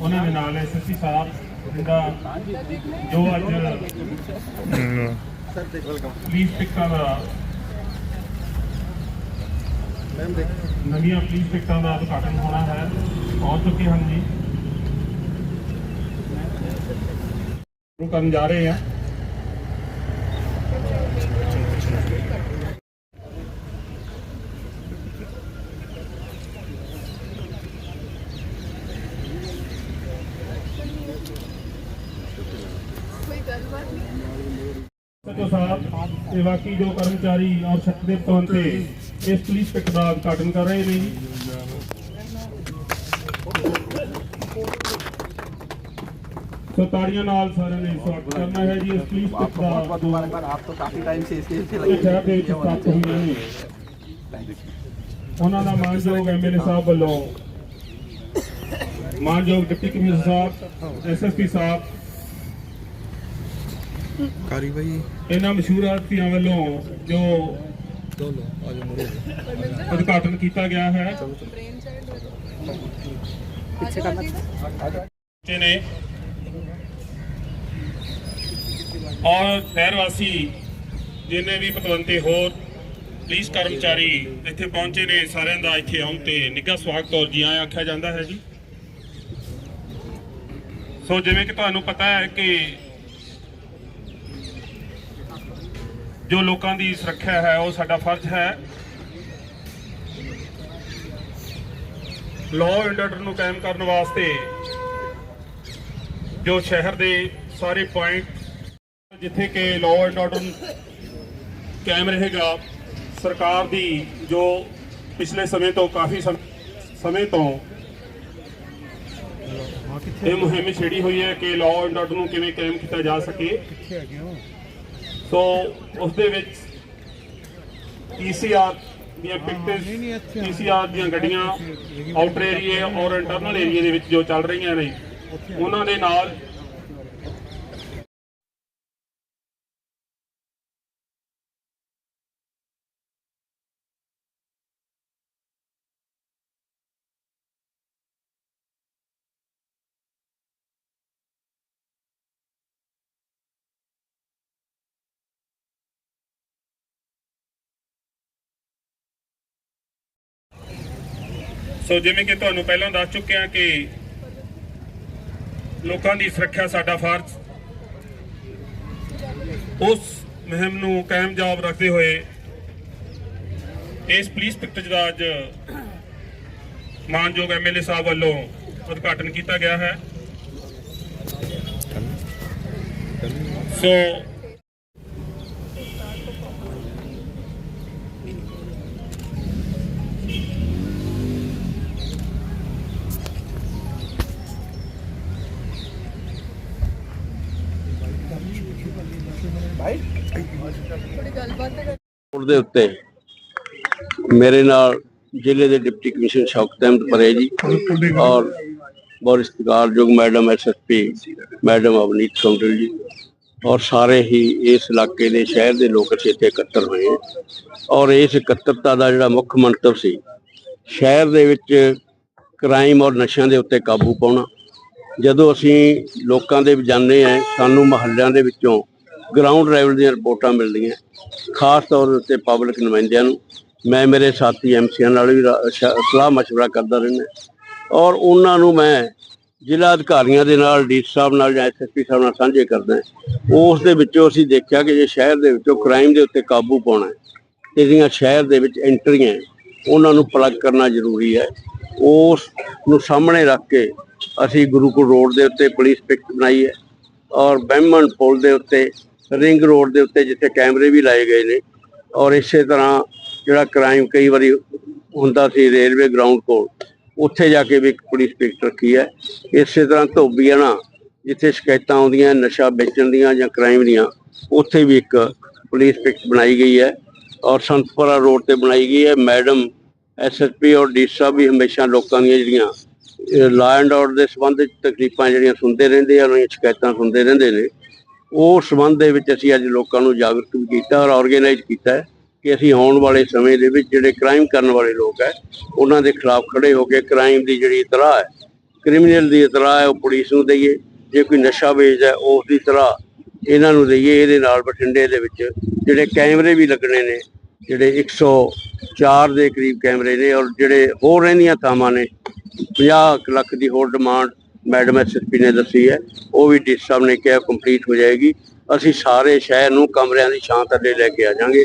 ਉਹਨਾਂ ਦੇ ਨਾਲ ਐਸਐਸਪੀ ਸਾਹਿਬ ਜਿੰਦਾ ਜੋ ਅੱਜ ਪੁਲਿਸ ਟਿਕਟਾਂ ਦਾ ਨਵੀਆਂ ਪੁਲਿਸ ਟਿਕਟਾਂ ਦਾ ਉਦਘਾਟਨ ਹੋਣਾ ਹੈ। ਪਹੁੰਚ ਚੁੱਕੇ ਹਨ ਜੀ। ਸ਼ੁਰੂ ਕਰਨ ਜਾ ਰਹੇ ਹਾਂ। ਤੇ ਬਾਕੀ ਜੋ ਕਰਮਚਾਰੀ ਔਰ ਸ਼ਕਤੀ ਤੌਰ ਤੇ ਇਸ ਪੁਲਿਸ ਪਿਕ ਦਾ ਉਦਘਾਟਨ ਕਰ ਰਹੇ ਨੇ ਜੀ ਸੋ ਤਾੜੀਆਂ ਨਾਲ ਸਾਰਿਆਂ ਨੇ ਸਵਾਗਤ ਕਰਨਾ ਹੈ ਜੀ ਇਸ ਪੁਲਿਸ ਪਿਕ ਦਾ बहुत ਜੋ मुबारकबाद आप तो काफी टाइम से इसके पीछे ਇਹ लगे ਸ਼ਹਿਰ ਦੇ ਵਿੱਚ ਸਥਾਪਿਤ ਹੋਈਆਂ ਨੇ ਉਹਨਾਂ ਦਾ ਮਾਨਯੋਗ ਐਮਐਲਏ ਸਾਹਿਬ ਵੱਲੋਂ ਮਾਨਯੋਗ ਡਿਪਟੀ ਕਮਿਸ਼ਨਰ ਸਾਹਿਬ ਐਸਐਸਪੀ ਸਾਹਿਬ ਕਾਰਵਾਈ ਇਹਨਾਂ ਮਸ਼ਹੂਰ ਹਸਤੀਆਂ ਵੱਲੋਂ ਜੋ ਉਦਘਾਟਨ ਕੀਤਾ ਗਿਆ ਹੈ। ਔਰ ਸ਼ਹਿਰ ਵਾਸੀ ਜਿਨੇ ਵੀ ਪਤਵੰਤੇ ਹੋਰ ਪੁਲਿਸ ਕਰਮਚਾਰੀ ਇੱਥੇ ਪਹੁੰਚੇ ਨੇ ਸਾਰਿਆਂ ਦਾ ਇੱਥੇ ਆਉਣ ਤੇ ਨਿੱਘਾ ਸਵਾਗਤ ਔਰ ਜੀ ਆਇਆ ਆਖਿਆ ਜਾਂਦਾ ਹੈ ਜੀ। ਸੋ ਜਿਵੇਂ ਕਿ ਤੁਹਾਨੂੰ ਪਤਾ ਹੈ ਕਿ ਜੋ ਲੋਕਾਂ ਦੀ ਸੁਰੱਖਿਆ ਹੈ, ਉਹ ਸਾਡਾ ਫਰਜ਼ ਹੈ। ਲਾਅ ਐਂਡ ਆਰਡਰ ਨੂੰ ਕਾਇਮ ਕਰਨ ਵਾਸਤੇ ਜੋ ਸ਼ਹਿਰ ਦੇ ਸਾਰੇ ਪੁਆਇੰਟ ਜਿੱਥੇ ਕਿ ਲਾਅ ਐਂਡ ਆਰਡਰ ਕਾਇਮ ਰਹੇਗਾ, ਸਰਕਾਰ ਦੀ ਜੋ ਪਿਛਲੇ ਸਮੇਂ ਤੋਂ ਕਾਫੀ ਸਮ- ਸਮੇਂ ਤੋਂ ਇਹ ਮੁਹਿੰਮ ਛੇੜੀ ਹੋਈ ਹੈ ਕਿ ਲਾਅ ਐਂਡ ਆਰਡਰ ਨੂੰ ਕਿਵੇਂ ਕਾਇਮ ਕੀਤਾ ਜਾ ਸਕੇ। ਸੋ ਉਸ ਦੇ ਵਿੱਚ ਪੀਸੀਆਰ ਦੀਆਂ ਪਿਕਟਸ ਪੀਸੀਆਰ ਦੀਆਂ ਗੱਡੀਆਂ ਆਊਟਰ ਏਰੀਏ ਔਰ ਇੰਟਰਨਲ ਏਰੀਏ ਦੇ ਵਿੱਚ ਜੋ ਚੱਲ ਰਹੀਆਂ ਨੇ, ਉਹਨਾਂ ਦੇ ਨਾਲ ਸੋ ਜਿਵੇਂ ਕਿ ਤੁਹਾਨੂੰ ਪਹਿਲਾਂ ਦੱਸ ਚੁੱਕਿਆ ਕਿ ਲੋਕਾਂ ਦੀ ਸੁਰੱਖਿਆ ਸਾਡਾ ਫਰਜ਼। ਉਸ ਮੁਹਿੰਮ ਨੂੰ ਕਾਮਯਾਬ ਰੱਖਦੇ ਹੋਏ ਇਸ ਪੁਲਿਸ ਪਿਕਟਜ ਦਾ ਅੱਜ ਮਾਨਯੋਗ ਐਮਐਲਏ ਸਾਹਿਬ ਵੱਲੋਂ ਉਦਘਾਟਨ ਕੀਤਾ ਗਿਆ ਹੈ। ਸੋ ਰੋਡ ਦੇ ਉੱਤੇ ਮੇਰੇ ਨਾਲ ਜ਼ਿਲ੍ਹੇ ਦੇ ਡਿਪਟੀ ਕਮਿਸ਼ਨਰ ਸ਼ੌਕਤ ਅਹਿਮਦ ਪਰੇ ਜੀ ਔਰ ਬੋਰਿਸਤਕਾਰ madam SSP madam Avneet Kondal ji ਔਰ ਸਾਰੇ ਹੀ ਇਸ ਇਲਾਕੇ ਦੇ ਸ਼ਹਿਰ ਦੇ ਲੋਕ ਅਸੀਂ ਇੱਥੇ ਇਕੱਤਰ ਹੋਏ ਔਰ ਇਸ ਇਕੱਤਰਤਾ ਦਾ ਜਿਹੜਾ ਮੁੱਖ ਮੰਤਵ ਸੀ ਸ਼ਹਿਰ ਦੇ ਵਿੱਚ ਕ੍ਰਾਈਮ ਔਰ ਨਸ਼ਿਆਂ ਦੇ ਉੱਤੇ ਕਾਬੂ ਪਾਉਣਾ। ਜਦੋਂ ਅਸੀਂ ਲੋਕਾਂ ਦੇ ਜਾਂਦੇ ਆ ਸਾਨੂੰ ਮਹੱਲਿਆਂ ਦੇ ਵਿੱਚੋਂ ਗਰਾਊਂਡ ਲੈਵਲ ਦੀਆਂ ਰਿਪੋਰਟਾਂ ਮਿਲਦੀਆਂ ਖਾਸ ਤੌਰ ਉੱਤੇ ਪਬਲਿਕ ਨੁਮਾਇੰਦਿਆਂ ਨੂੰ ਮੈਂ ਮੇਰੇ ਸਾਥੀ ਐਮਸੀਆਂ ਨਾਲ ਵੀ ਰਾ- ਸ਼- ਸਲਾਹ مشورہ ਕਰਦਾ ਰਹਿੰਦਾ ਔਰ ਉਹਨਾਂ ਨੂੰ ਮੈਂ ਜ਼ਿਲ੍ਹਾ ਅਧਿਕਾਰੀਆਂ ਦੇ ਨਾਲ ਡੀਸੀ ਸਾਹਿਬ ਨਾਲ ਜਾਂ ਐਸਐਸਪੀ ਸਾਹਿਬ ਨਾਲ ਸਾਂਝੇ ਕਰਦਾ ਉਸ ਦੇ ਵਿੱਚੋਂ ਅਸੀਂ ਦੇਖਿਆ ਕਿ ਜੇ ਸ਼ਹਿਰ ਦੇ ਵਿੱਚੋਂ ਕ੍ਰਾਈਮ ਦੇ ਉੱਤੇ ਕਾਬੂ ਪਾਉਣਾ ਹੈ ਤੇ ਜਿਹੜੀਆਂ ਸ਼ਹਿਰ ਦੇ ਵਿੱਚ ਐਂਟਰੀਆਂ ਹੈ, ਉਹਨਾਂ ਨੂੰ ਪਲੱਗ ਕਰਨਾ ਜ਼ਰੂਰੀ ਹੈ ਉਸ ਨੂੰ ਸਾਹਮਣੇ ਰੱਖ ਕੇ ਅਸੀਂ ਗੁਰੂਕੁਲ ਰੋਡ ਦੇ ਉੱਤੇ ਪੁਲਿਸ ਪਿਕਟ ਬਣਾਈ ਹੈ ਔਰ ਬਹਿਮਨ ਪੁਲ ਦੇ ਉੱਤੇ ਰਿੰਗ ਰੋਡ ਦੇ ਉੱਤੇ ਜਿੱਥੇ ਕੈਮਰੇ ਵੀ ਲਾਏ ਗਏ ਨੇ ਔਰ ਇਸੇ ਤਰ੍ਹਾਂ ਜਿਹੜਾ ਕ੍ਰਾਈਮ ਕਈ ਵਾਰੀ ਹੁੰਦਾ ਸੀ ਰੇਲਵੇ ਗਰਾਊਂਡ ਕੋਲ, ਉੱਥੇ ਜਾ ਕੇ ਵੀ ਇੱਕ ਪੁਲਿਸ ਪਿਕਟ ਰੱਖੀ ਹੈ। ਇਸੇ ਤਰ੍ਹਾਂ ਧੋਬੀਆਣਾ ਜਿੱਥੇ ਸ਼ਿਕਾਇਤਾਂ ਆਉਂਦੀਆਂ, ਨਸ਼ਾ ਵੇਚਣ ਦੀਆਂ ਜਾਂ ਕ੍ਰਾਈਮ ਦੀਆਂ, ਉੱਥੇ ਵੀ ਇੱਕ ਪੁਲਿਸ ਪਿਕਟ ਬਣਾਈ ਗਈ ਹੈ ਔਰ ਸੰਤਪੁਰਾ ਰੋਡ ਤੇ ਬਣਾਈ ਗਈ ਹੈ। ਮੈਡਮ ਐਸਐਸਪੀ ਔਰ ਡੀ ਸਾਹਿਬ ਵੀ ਹਮੇਸ਼ਾ ਲੋਕਾਂ ਦੀਆਂ ਜਿਹੜੀਆਂ ਲਾ ਐਂਡ ਆਰਡਰ ਦੇ ਸੰਬੰਧ ਤਕਲੀਫਾਂ ਜਿਹੜੀਆਂ ਸੁਣਦੇ ਰਹਿੰਦੇ ਆ, ਉਹਨਾਂ ਦੀਆਂ ਸ਼ਿਕਾਇਤਾਂ ਸੁਣਦੇ ਰਹਿੰਦੇ ਨੇ। ਉਹ ਸੰਬੰਧ ਦੇ ਵਿੱਚ ਅਸੀਂ ਅੱਜ ਲੋਕਾਂ ਨੂੰ ਜਾਗਰੂਕ ਵੀ ਕੀਤਾ ਔਰ ਆਰਗੇਨਾਈਜ਼ ਕੀਤਾ ਕਿ ਅਸੀਂ ਆਉਣ ਵਾਲੇ ਸਮੇਂ ਦੇ ਵਿੱਚ ਜਿਹੜੇ ਕ੍ਰਾਈਮ ਕਰਨ ਵਾਲੇ ਲੋਕ ਹੈ ਉਹਨਾਂ ਦੇ ਖਿਲਾਫ ਖੜੇ ਹੋ ਕੇ ਕ੍ਰਾਈਮ ਦੀ ਜਿਹੜੀ ਇਤਰਾ ਹੈ ਕ੍ਰਿਮੀਨਲ ਦੀ ਇਤਲਾਹ ਹੈ ਉਹ ਪੁਲਿਸ ਨੂੰ ਦਈਏ। ਜੇ ਕੋਈ ਨਸ਼ਾ ਵੇਚਦਾ ਹੈ, ਉਸ ਦੀ ਤਰ੍ਹਾਂ ਇਹਨਾਂ ਨੂੰ ਦਈਏ। ਇਹਦੇ ਨਾਲ ਬਠਿੰਡੇ ਦੇ ਵਿੱਚ ਜਿਹੜੇ ਕੈਮਰੇ ਵੀ ਲੱਗਣੇ ਨੇ ਜਿਹੜੇ 104 ਦੇ ਕਰੀਬ ਕੈਮਰੇ ਨੇ ਔਰ ਜਿਹੜੇ ਹੋਰ ਰਹਿੰਦੀਆਂ ਥਾਵਾਂ ਨੇ 50 ਕੁ ਲੱਖ ਦੀ ਹੋਰ ਡਿਮਾਂਡ ਮੈਡਮ ਐਸਐਸਪੀ ਨੇ ਦੱਸੀ ਹੈ। ਉਹ ਵੀ ਡੀ ਸਾਹਿਬ ਨੇ ਕਿਹਾ ਕੰਪਲੀਟ ਹੋ ਜਾਏਗੀ। ਅਸੀਂ ਸਾਰੇ ਸ਼ਹਿਰ ਨੂੰ ਕਮਰਿਆਂ ਦੀ ਛਾਂ ਥੱਲੇ ਲੈ ਕੇ ਆ ਜਾਾਂਗੇ।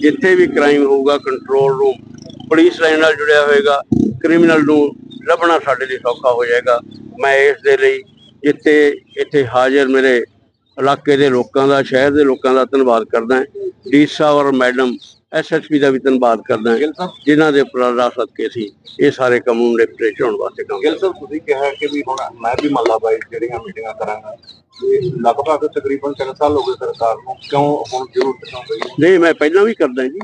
ਜਿੱਥੇ ਵੀ ਕ੍ਰਾਈਮ ਹੋਊਗਾ ਕੰਟਰੋਲ ਰੂਮ ਪੁਲਿਸ ਲਾਈਨ ਨਾਲ ਜੁੜਿਆ ਹੋਏਗਾ ਕ੍ਰਿਮੀਨਲ ਨੂੰ ਲੱਭਣਾ ਸਾਡੇ ਲਈ ਸੌਖਾ ਹੋ ਜਾਏਗਾ। ਮੈਂ ਇਸ ਦੇ ਲਈ ਜਿੱਥੇ ਇੱਥੇ ਹਾਜ਼ਰ ਮੇਰੇ ਇਲਾਕੇ ਦੇ ਲੋਕਾਂ ਦਾ, ਸ਼ਹਿਰ ਦੇ ਲੋਕਾਂ ਦਾ ਧੰਨਵਾਦ ਕਰਦਾ ਹਾਂ। ਡੀ ਸਾਹਿਬ ਔਰ ਮੈਡਮ ਐਸਐਸਪੀ ਦਾ ਵੀ ਧੰਨਵਾਦ ਕਰਦਾ ਹਾਂ। ਜਿਨ੍ਹਾਂ ਦੇ ਉਪਰਾਲਾ ਸਦਕੇ ਅਸੀਂ ਇਹ ਸਾਰੇ ਕੰਮ ਨੂੰ ਨਿਪਟੇ ਹੋਣ ਵਾਸਤੇ ਕੰਮ ਗਿੱਲ ਸਾਹਿਬ ਤੁਸੀਂ ਕਿਹਾ ਕਿ ਵੀ ਹੁਣ ਮੈਂ ਵੀ ਮੱਲਾ ਬਾਈ ਜਿਹੜੀਆਂ ਮੀਟਿੰਗਾਂ ਕਰਾਂਗਾ ਲਗਭਗ ਤਕਰੀਬਨ 3 ਸਾਲ ਹੋ ਗਏ ਸਰਕਾਰ ਨੂੰ। ਕਿਉਂ ਹੁਣ ਜ਼ਰੂਰਤ ਪਈ ਨਹੀਂ ਮੈਂ ਪਹਿਲਾਂ ਵੀ ਕਰਦਾ ਜੀ।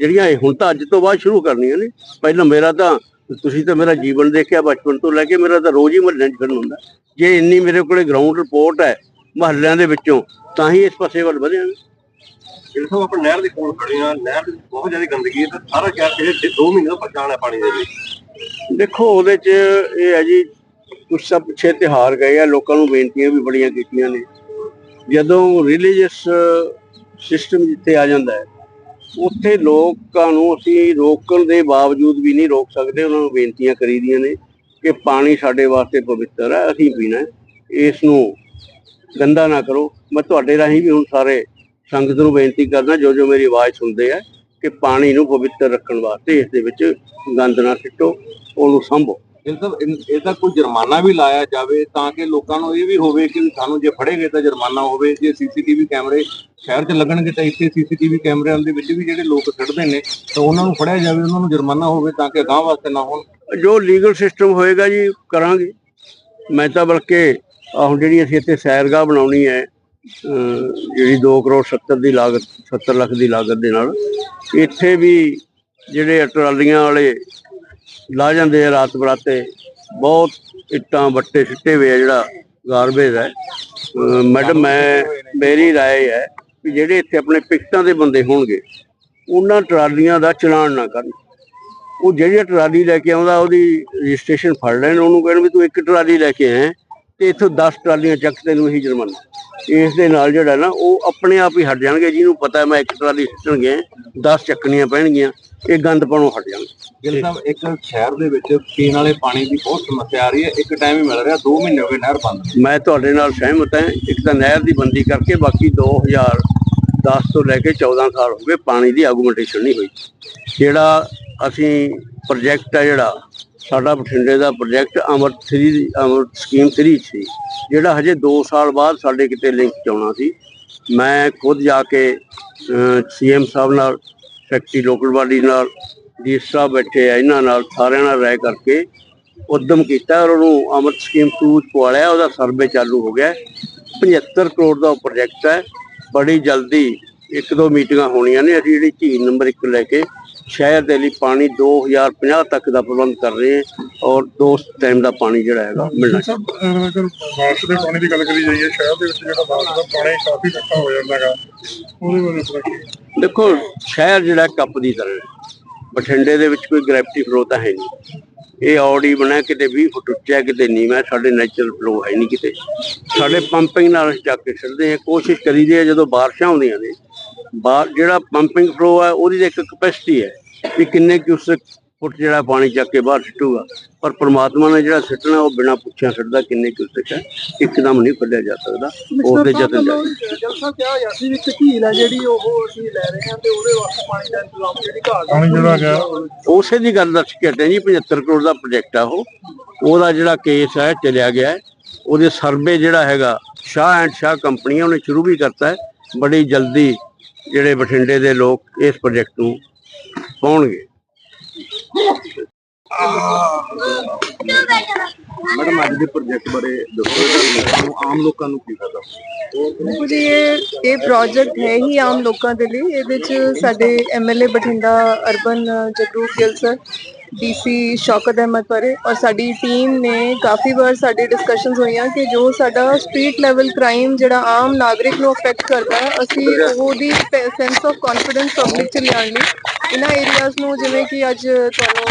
ਜਿਹੜੀਆਂ ਇਹ ਹੁਣ ਤਾਂ ਅੱਜ ਤੋਂ ਬਾਅਦ ਸ਼ੁਰੂ ਕਰਨੀਆਂ ਨੇ। ਪਹਿਲਾਂ ਮੇਰਾ ਤਾਂ ਤੁਸੀਂ ਤਾਂ ਮੇਰਾ ਜੀਵਨ ਦੇਖਿਆ ਬਚਪਨ ਤੋਂ ਲੈ ਕੇ ਮੇਰਾ ਤਾਂ ਰੋਜ਼ ਹੀ ਮਹੱਲਿਆਂ 'ਚ ਫਿਰਨ ਹੁੰਦਾ। ਜੇ ਇੰਨੀ ਮੇਰੇ ਕੋਲੇ ਗਰਾਊਂਡ ਰਿਪੋਰਟ ਹੈ ਮਹੱਲਿਆਂ ਦੇ ਵਿੱਚੋਂ ਤਾਂ ਹੀ ਇਸ ਪਾਸੇ ਵੱਲ ਵਧਿਆ। ਨਾ। ਗਿੱਲ ਆਪਾਂ ਨਹਿਰ ਦੇ ਕੋਲ ਖੜੇ ਆ, ਨਹਿਰ ਦੇ ਵਿੱਚ ਬਹੁਤ ਜ਼ਿਆਦਾ ਗੰਦਗੀ ਹੈ, ਤੇ ਸਾਰਾ ਸ਼ਹਿਰ ਇਹ 2 ਮਹੀਨੇ ਦਾ ਪਛਾਣ ਹੈ ਪਾਣੀ ਦੇ ਲਈ ਦੇਖੋ, ਉਹਦੇ 'ਚ ਇਹ ਹੈ ਜੀ, ਕੁਛ ਸਭ ਪਿੱਛੇ ਤਿਉਹਾਰ ਗਏ ਆ, ਲੋਕਾਂ ਨੂੰ ਬੇਨਤੀਆਂ ਵੀ ਬੜੀਆਂ ਕੀਤੀਆਂ ਨੇ। ਜਦੋਂ ਰਿਲੀਜੀਅਸ ਸਿਸਟਮ ਜਿੱਥੇ ਆ ਜਾਂਦਾ ਹੈ, ਉੱਥੇ ਲੋਕਾਂ ਨੂੰ ਅਸੀਂ ਰੋਕਣ ਦੇ ਬਾਵਜੂਦ ਵੀ ਨਹੀਂ ਰੋਕ ਸਕਦੇ, ਉਹਨਾਂ ਨੂੰ ਬੇਨਤੀਆਂ ਕਰੀਦੀਆਂ ਨੇ ਕਿ ਪਾਣੀ ਸਾਡੇ ਵਾਸਤੇ ਪਵਿੱਤਰ ਹੈ, ਅਸੀਂ ਪੀਣਾ ਇਸ ਨੂੰ ਗੰਦਾ ਨਾ ਕਰੋ। ਮੈਂ ਤੁਹਾਡੇ ਰਾਹੀਂ ਵੀ ਹੁਣ ਸਾਰੇ ਸੰਗਤ ਨੂੰ ਬੇਨਤੀ ਕਰਦਾ ਜੋ ਜੋ ਮੇਰੀ ਆਵਾਜ਼ ਸੁਣਦੇ ਆ ਕਿ ਪਾਣੀ ਨੂੰ ਪਵਿੱਤਰ ਰੱਖਣ ਵਾਸਤੇ ਇਸ ਦੇ ਵਿੱਚ ਗੰਦ ਨਾ ਸਿੱਟੋ ਉਹਨੂੰ ਸੰਭੋ। ਇਨ- ਇਹਦਾ ਕੋਈ ਜੁਰਮਾਨਾ ਵੀ ਲਾਇਆ ਜਾਵੇ ਤਾਂ ਕਿ ਲੋਕਾਂ ਨੂੰ ਇਹ ਵੀ ਹੋਵੇ ਕਿ ਸਾਨੂੰ ਜੇ ਫੜੇ ਗਏ ਤਾਂ ਜੁਰਮਾਨਾ ਹੋਵੇ ਜੇ ਸੀਸੀਟੀਵੀ ਕੈਮਰੇ ਸ਼ਹਿਰ 'ਚ ਲੱਗਣਗੇ ਤਾਂ ਇੱਥੇ ਸੀਸੀਟੀਵੀ ਕੈਮਰਿਆਂ ਦੇ ਵਿੱਚ ਵੀ ਜਿਹੜੇ ਲੋਕ ਖੜਦੇ ਨੇ ਤਾਂ ਉਹਨਾਂ ਨੂੰ ਫੜਿਆ ਜਾਵੇ ਉਹਨਾਂ ਨੂੰ ਜੁਰਮਾਨਾ ਹੋਵੇ ਤਾਂ ਕਿ ਅਗਾਂਹ ਵਾਸਤੇ ਨਾ ਹੋਣ। ਜੋ ਲੀਗਲ ਸਿਸਟਮ ਹੋਏਗਾ ਜੀ ਕਰਾਂਗੇ। ਮੈਂ ਤਾਂ ਬਲਕਿ ਆਹ ਹੁਣ ਜਿਹੜੀ ਅਸੀਂ ਇੱਥੇ ਸੈਰਗਾਹ ਬਣਾਉਣੀ ਹੈ ਜਿਹੜੀ 2 ਕਰੋੜ 70 ਦੀ ਲਾਗਤ 70 ਲੱਖ ਦੀ ਲਾਗਤ ਦੇ ਨਾਲ ਇੱਥੇ ਵੀ ਜਿਹੜੇ ਟਰਾਲੀਆਂ ਵਾਲੇ ਲਾ ਜਾਂਦੇ ਆ ਰਾਤ ਬਰਾਤੇ ਬਹੁਤ ਇੱਟਾਂ ਵੱਟੇ ਸਿੱਟੇ ਹੋਏ ਆ ਜਿਹੜਾ ਗਾਰਬੇਜ ਹੈ ਅਹ ਮੈਡਮ ਮੈਂ ਮੇਰੀ رائے ਹੈ ਕਿ ਜਿਹੜੇ ਇੱਥੇ ਆਪਣੇ ਪਿਕਟਾਂ ਦੇ ਬੰਦੇ ਹੋਣਗੇ ਉਹਨਾਂ ਟਰਾਲੀਆਂ ਦਾ ਚਲਾਨ ਨਾ ਕਰਨ ਉਹ ਜਿਹੜੀ ਟਰਾਲੀ ਲੈ ਕੇ ਆਉਂਦਾ ਉਹਦੀ ਰਜਿਸਟ੍ਰੇਸ਼ਨ ਫੜ ਲੈਣ ਉਹਨੂੰ ਕਹਿਣ ਵੀ ਤੂੰ ਇੱਕ ਟਰਾਲੀ ਲੈ ਕੇ ਆਇਆ ਤੇ ਇੱਥੋਂ 10 ਟਰਾਲੀਆਂ ਚੱਕ ਤੈਨੂੰ ਇਹੀ ਜੁਰਮਾਨਾ। ਇਸ ਦੇ ਨਾਲ ਜਿਹੜਾ ਨਾ ਉਹ ਆਪਣੇ ਆਪ ਹੀ ਹਟ ਜਾਣਗੇ ਜਿਹਨੂੰ ਪਤਾ ਮੈਂ ਇੱਕ ਟਰਾਲੀ ਸਿੱਟਣ ਗਿਆ 10 ਚੱਕਣੀਆਂ ਪੈਣਗੀਆਂ ਇਹ ਗੰਦ ਪਾਣੋਂ ਹਟ ਜਾਣਗੇ। ਗਿੱਲ ਸਾਹਿਬ ਇੱਕ ਸ਼ਹਿਰ ਦੇ ਵਿੱਚ ਪੀਣ ਵਾਲੇ ਪਾਣੀ ਦੀ ਬਹੁਤ ਸਮੱਸਿਆ ਆ ਰਹੀ ਹੈ ਇੱਕ ਟਾਈਮ ਹੀ ਮਿਲ ਰਿਹਾ 2 ਮਹੀਨੇ ਹੋ ਗਏ ਨਹਿਰ ਬੰਦ ਮੈਂ ਤੁਹਾਡੇ ਨਾਲ ਸਹਿਮਤ ਹਾਂ ਇੱਕ ਤਾਂ ਨਹਿਰ ਦੀ ਬੰਦੀ ਕਰਕੇ ਬਾਕੀ 2010 ਤੋਂ ਲੈ ਕੇ 14 ਸਾਲ ਹੋ ਗਏ ਪਾਣੀ ਦੀ ਆਗੂਮੈਂਟੇਸ਼ਨ ਨਹੀਂ ਹੋਈ। ਜਿਹੜਾ ਅਸੀਂ ਪ੍ਰੋਜੈਕਟ ਹੈ ਜਿਹੜਾ ਸਾਡਾ ਬਠਿੰਡੇ ਦਾ ਪ੍ਰੋਜੈਕਟ ਅਮਰ 3 ਦੀ ਅਮਰ ਸਕੀਮ 3 ਸੀ ਜਿਹੜਾ ਹਜੇ 2 ਸਾਲ ਬਾਅਦ ਸਾਡੇ ਕਿਤੇ ਲਿੰਕ ਚ ਆਉਣਾ ਸੀ। ਮੈਂ ਖੁਦ ਜਾ ਕੇ ਸੀਐਮ ਸਾਹਿਬ ਨਾਲ ਸੈਕਟਰੀ ਲੋਕਲ ਬਾਡੀ ਨਾਲ ਡੀ ਸਾਹਿਬ ਬੈਠੇ ਆ ਇਹਨਾਂ ਨਾਲ, ਸਾਰਿਆਂ ਨਾਲ ਰਾਏ ਕਰਕੇ ਉਦਮ ਕੀਤਾ ਔਰ ਉਹਨੂੰ ਅਮਰ ਸਕੀਮ 2 ਚ ਪਵਾਲਿਆ। ਉਹਦਾ ਸਰਵੇ ਚਾਲੂ ਹੋ ਗਿਆ। ਹੈ। 75 ਕਰੋੜ ਦਾ ਪ੍ਰੋਜੈਕਟ ਹੈ। ਬੜੀ ਜਲਦੀ ਇੱਕ ਦੋ ਮੀਟਿੰਗਾਂ ਹੋਣੀਆਂ ਨੇ। ਅਸੀਂ ਜਿਹੜੀ ਝੀਲ ਨੰਬਰ 1 ਲੈ ਕੇ ਸ਼ਹਿਰ ਦੇ ਲਈ ਪਾਣੀ 2050 ਤੱਕ ਦਾ ਪ੍ਰਬੰਧ ਕਰ ਰਹੇ ਹਾਂ ਔਰ ਦੋ ਟਾਈਮ ਦਾ ਪਾਣੀ ਜਿਹੜਾ ਹੈਗਾ ਮਿਲਣਾ ਸਭ ਅਗਰ ਬਾਰਿਸ਼ ਦੇ ਪਾਣੀ ਦੀ ਗੱਲ ਕਰੀ ਜਾਈਏ ਸ਼ਹਿਰ ਦੇ ਵਿੱਚ ਜਿਹੜਾ ਬਾਰਿਸ਼ ਦਾ ਪਾਣੀ ਕਾਫੀ ਇਕੱਠਾ ਹੋ ਜਾਂਦਾ ਹੈਗਾ। ਉਹਦੇ ਬਾਰੇ ਥੋੜਾ ਦੇਖੋ ਸ਼ਹਿਰ ਜਿਹੜਾ ਕੱਪ ਦੀ ਤਰ੍ਹਾਂ ਹੈ। ਬਠਿੰਡੇ ਦੇ ਵਿੱਚ ਕੋਈ ਗ੍ਰੈਵਿਟੀ ਫਲੋ ਤਾਂ ਹੈ ਨਹੀਂ। ਇਹ ਔਡੀ ਬਣਿਆ ਕਿਤੇ 20 ਫੁੱਟ ਉੱਚਾ ਕਿਤੇ ਨੀਵਾਂ ਸਾਡੇ ਨੈਚੁਰਲ ਫਲੋ ਹੈ ਨਹੀਂ ਕਿਤੇ। ਸਾਡੇ ਪੰਪਿੰਗ ਨਾਲ ਚੱਕ ਕੇ ਛੱਡਦੇ ਹਾਂ ਕੋਸ਼ਿਸ਼ ਕਰੀਦੀ ਹੈ ਜਦੋਂ ਬਾਰਿਸ਼ਾਂ ਆਉਂਦੀਆਂ ਨੇ ਬਾਹਰ ਜਿਹੜਾ ਪੰਪਿੰਗ ਫਲੋ ਹੈ ਉਹਦੀ ਇੱਕ ਕਪੈਸਿਟੀ ਹੈ ਵੀ ਕਿੰਨੇ ਕਿਊਸਕ ਫੁੱਟ ਜਿਹੜਾ ਪਾਣੀ ਚੱਕ ਕੇ ਬਾਹਰ ਸਿੱਟੂਗਾ। ਪਰ ਪ੍ਰਮਾਤਮਾ ਨੇ ਜਿਹੜਾ ਸਿੱਟਣਾ ਉਹ ਬਿਨਾਂ ਪੁੱਛਿਆ ਸਿੱਟਦਾ ਕਿੰਨੇ ਕਿਊਸਕ ਹੈ ਇੱਕਦਮ ਨਹੀਂ ਕੱਢਿਆ ਜਾ ਸਕਦਾ ਉਹਦੇ ਜਤਨ ਜਾਰੀ। ਜਲਸਾ ਕਿਹਾ ਹੋਇਆ ਸੀ ਵੀ ਝੀਲ ਹੈ ਜਿਹੜੀ ਉਹ ਅਸੀਂ ਲੈ ਰਹੇ ਹਾਂ ਤੇ ਉਹਦੇ ਵਾਸਤੇ ਪਾਣੀ ਦਾ ਇੰਤਜ਼ਾਮ ਜਿਹੜੀ ਘਾਟ ਪਾਣੀ ਜਿਹੜਾ ਹੈਗਾ। ਉਸੇ ਦੀ ਗੱਲ ਦੱਸ ਕੇ ਹਟੇ ਜੀ 75 ਕਰੋੜ ਦਾ ਪ੍ਰੋਜੈਕਟ ਆ ਉਹ। ਉਹਦਾ ਜਿਹੜਾ ਕੇਸ ਹੈ ਚਲਿਆ ਗਿਆ ਹੈ। ਉਹਦੇ ਸਰਵੇ ਜਿਹੜਾ ਹੈਗਾ ਸ਼ਾਹ ਐਂਡ ਸ਼ਾਹ ਕੰਪਨੀ ਉਹਨੇ ਸ਼ੁਰੂ ਵੀ ਕਰਤਾ ਹੈ। ਬੜੀ ਜਲਦੀ ਜਿਹੜੇ ਬਠਿੰਡੇ ਦੇ ਲੋਕ ਇਸ ਪ੍ਰੋਜੈਕਟ ਨੂੰ ਪਾਉਣਗੇ। ਮੈਡਮ ਅੱਜ ਦੇ ਪ੍ਰੋਜੈਕਟ ਬਾਰੇ ਦੱਸੋ ਇਹਦਾ ਲੋਕਾਂ ਨੂੰ ਆਮ ਲੋਕਾਂ ਨੂੰ ਕੀ ਫਾਇਦਾ? ਦੇਖੋ ਜੀ ਇਹ ਇਹ ਪ੍ਰੋਜੈਕਟ ਹੈ ਹੀ ਆਮ ਲੋਕਾਂ ਦੇ ਲਈ। ਇਹਦੇ ਚ ਸਾਡੇ MLA Bathinda urban Jagroop Gill sir DC Shaukat Ahmad Parray ਔਰ ਸਾਡੀ ਟੀਮ ਨੇ ਕਾਫੀ ਵਾਰ ਸਾਡੀ ਡਿਸਕਸ਼ਨਸ ਹੋਈਆਂ ਕਿ ਜੋ ਸਾਡਾ ਸਟਰੀਟ ਲੈਵਲ ਕ੍ਰਾਈਮ ਜਿਹੜਾ ਆਮ ਨਾਗਰਿਕ ਨੂੰ ਅਫੈਕਟ ਕਰਦਾ ਹੈ, ਅਸੀਂ ਉਹਦੀ ਸੈਂਸ ਆਫ ਕੌਨਫੀਡੈਂਸ ਪਬਲਿਕ ਚ ਲਿਆਉਣ ਲਈ ਇਹਨਾਂ ਏਰੀਆਜ਼ ਨੂੰ ਜਿਵੇਂ ਕਿ ਅੱਜ ਤੁਹਾਨੂੰ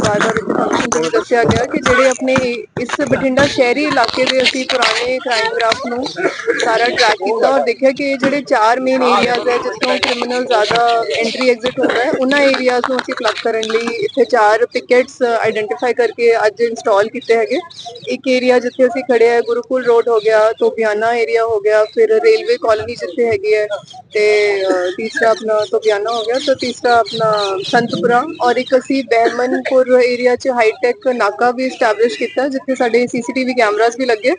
ਬਾਰ-ਬਾਰ ਇੱਥੇ ਫੰਕਸ਼ਨ ਦੇ ਵਿੱਚ ਦੱਸਿਆ ਗਿਆ ਕਿ ਜਿਹੜੇ ਆਪਣੇ ਇਸ ਬਠਿੰਡਾ ਸ਼ਹਿਰੀ ਇਲਾਕੇ ਦੇ ਅਸੀਂ ਪੁਰਾਣੇ ਕ੍ਰਾਈਮ ਗ੍ਰਾਫ ਨੂੰ ਸਾਰਾ ਟਰੈਕ ਕੀਤਾ ਔਰ ਦੇਖਿਆ ਕਿ ਇਹ ਜਿਹੜੇ ਚਾਰ ਮੇਨ ਏਰੀਆਜ਼ ਹੈ ਜਿੱਥੋਂ ਕ੍ਰਿਮੀਨਲ ਜ਼ਿਆਦਾ ਐਂਟਰੀ ਐਗਜ਼ਿਟ ਹੁੰਦਾ ਹੈ, ਉਹਨਾਂ ਏਰੀਆਜ਼ ਨੂੰ ਅਸੀਂ ਪਲੱਗ ਕਰਨ ਲਈ ਇੱਥੇ ਚਾਰ ਪਿਕਟਸ ਆਈਡੈਂਟੀਫਾਈ ਕਰਕੇ ਅੱਜ ਇੰਸਟਾਲ ਕੀਤੇ ਹੈਗੇ। ਇੱਕ ਏਰੀਆ ਜਿੱਥੇ ਅਸੀਂ ਖੜੇ ਆ ਗੁਰੂਕੁਲ ਰੋਡ ਹੋ ਗਿਆ ਤੋਬਿਆਨਾ ਏਰੀਆ ਹੋ ਗਿਆ, ਫਿਰ ਰੇਲਵੇ ਕਾਲੋਨੀ ਜਿੱਥੇ ਹੈਗੀ ਹੈ, ਤੇ ਤੀਸਰਾ ਆਪਣਾ ਤੋਬਿਆਨਾ ਹੋ ਗਿਆ, ਤੇ ਤੀਸਰਾ ਆਪਣਾ ਸੰਤਪੁਰਾ ਔਰ ਇੱਕ ਅਸੀਂ ਬਹਿਮਨਪੁਰ ਏਰੀਆ 'ਚ ਹਾਈਟੈਕ ਨਾਕਾ ਵੀ ਸਟੈਬਲਿਸ਼ ਕੀਤਾ, ਜਿੱਥੇ ਸਾਡੇ ਸੀਸੀਟੀਵੀ ਕੈਮਰਾਸ ਵੀ ਲੱਗੇ।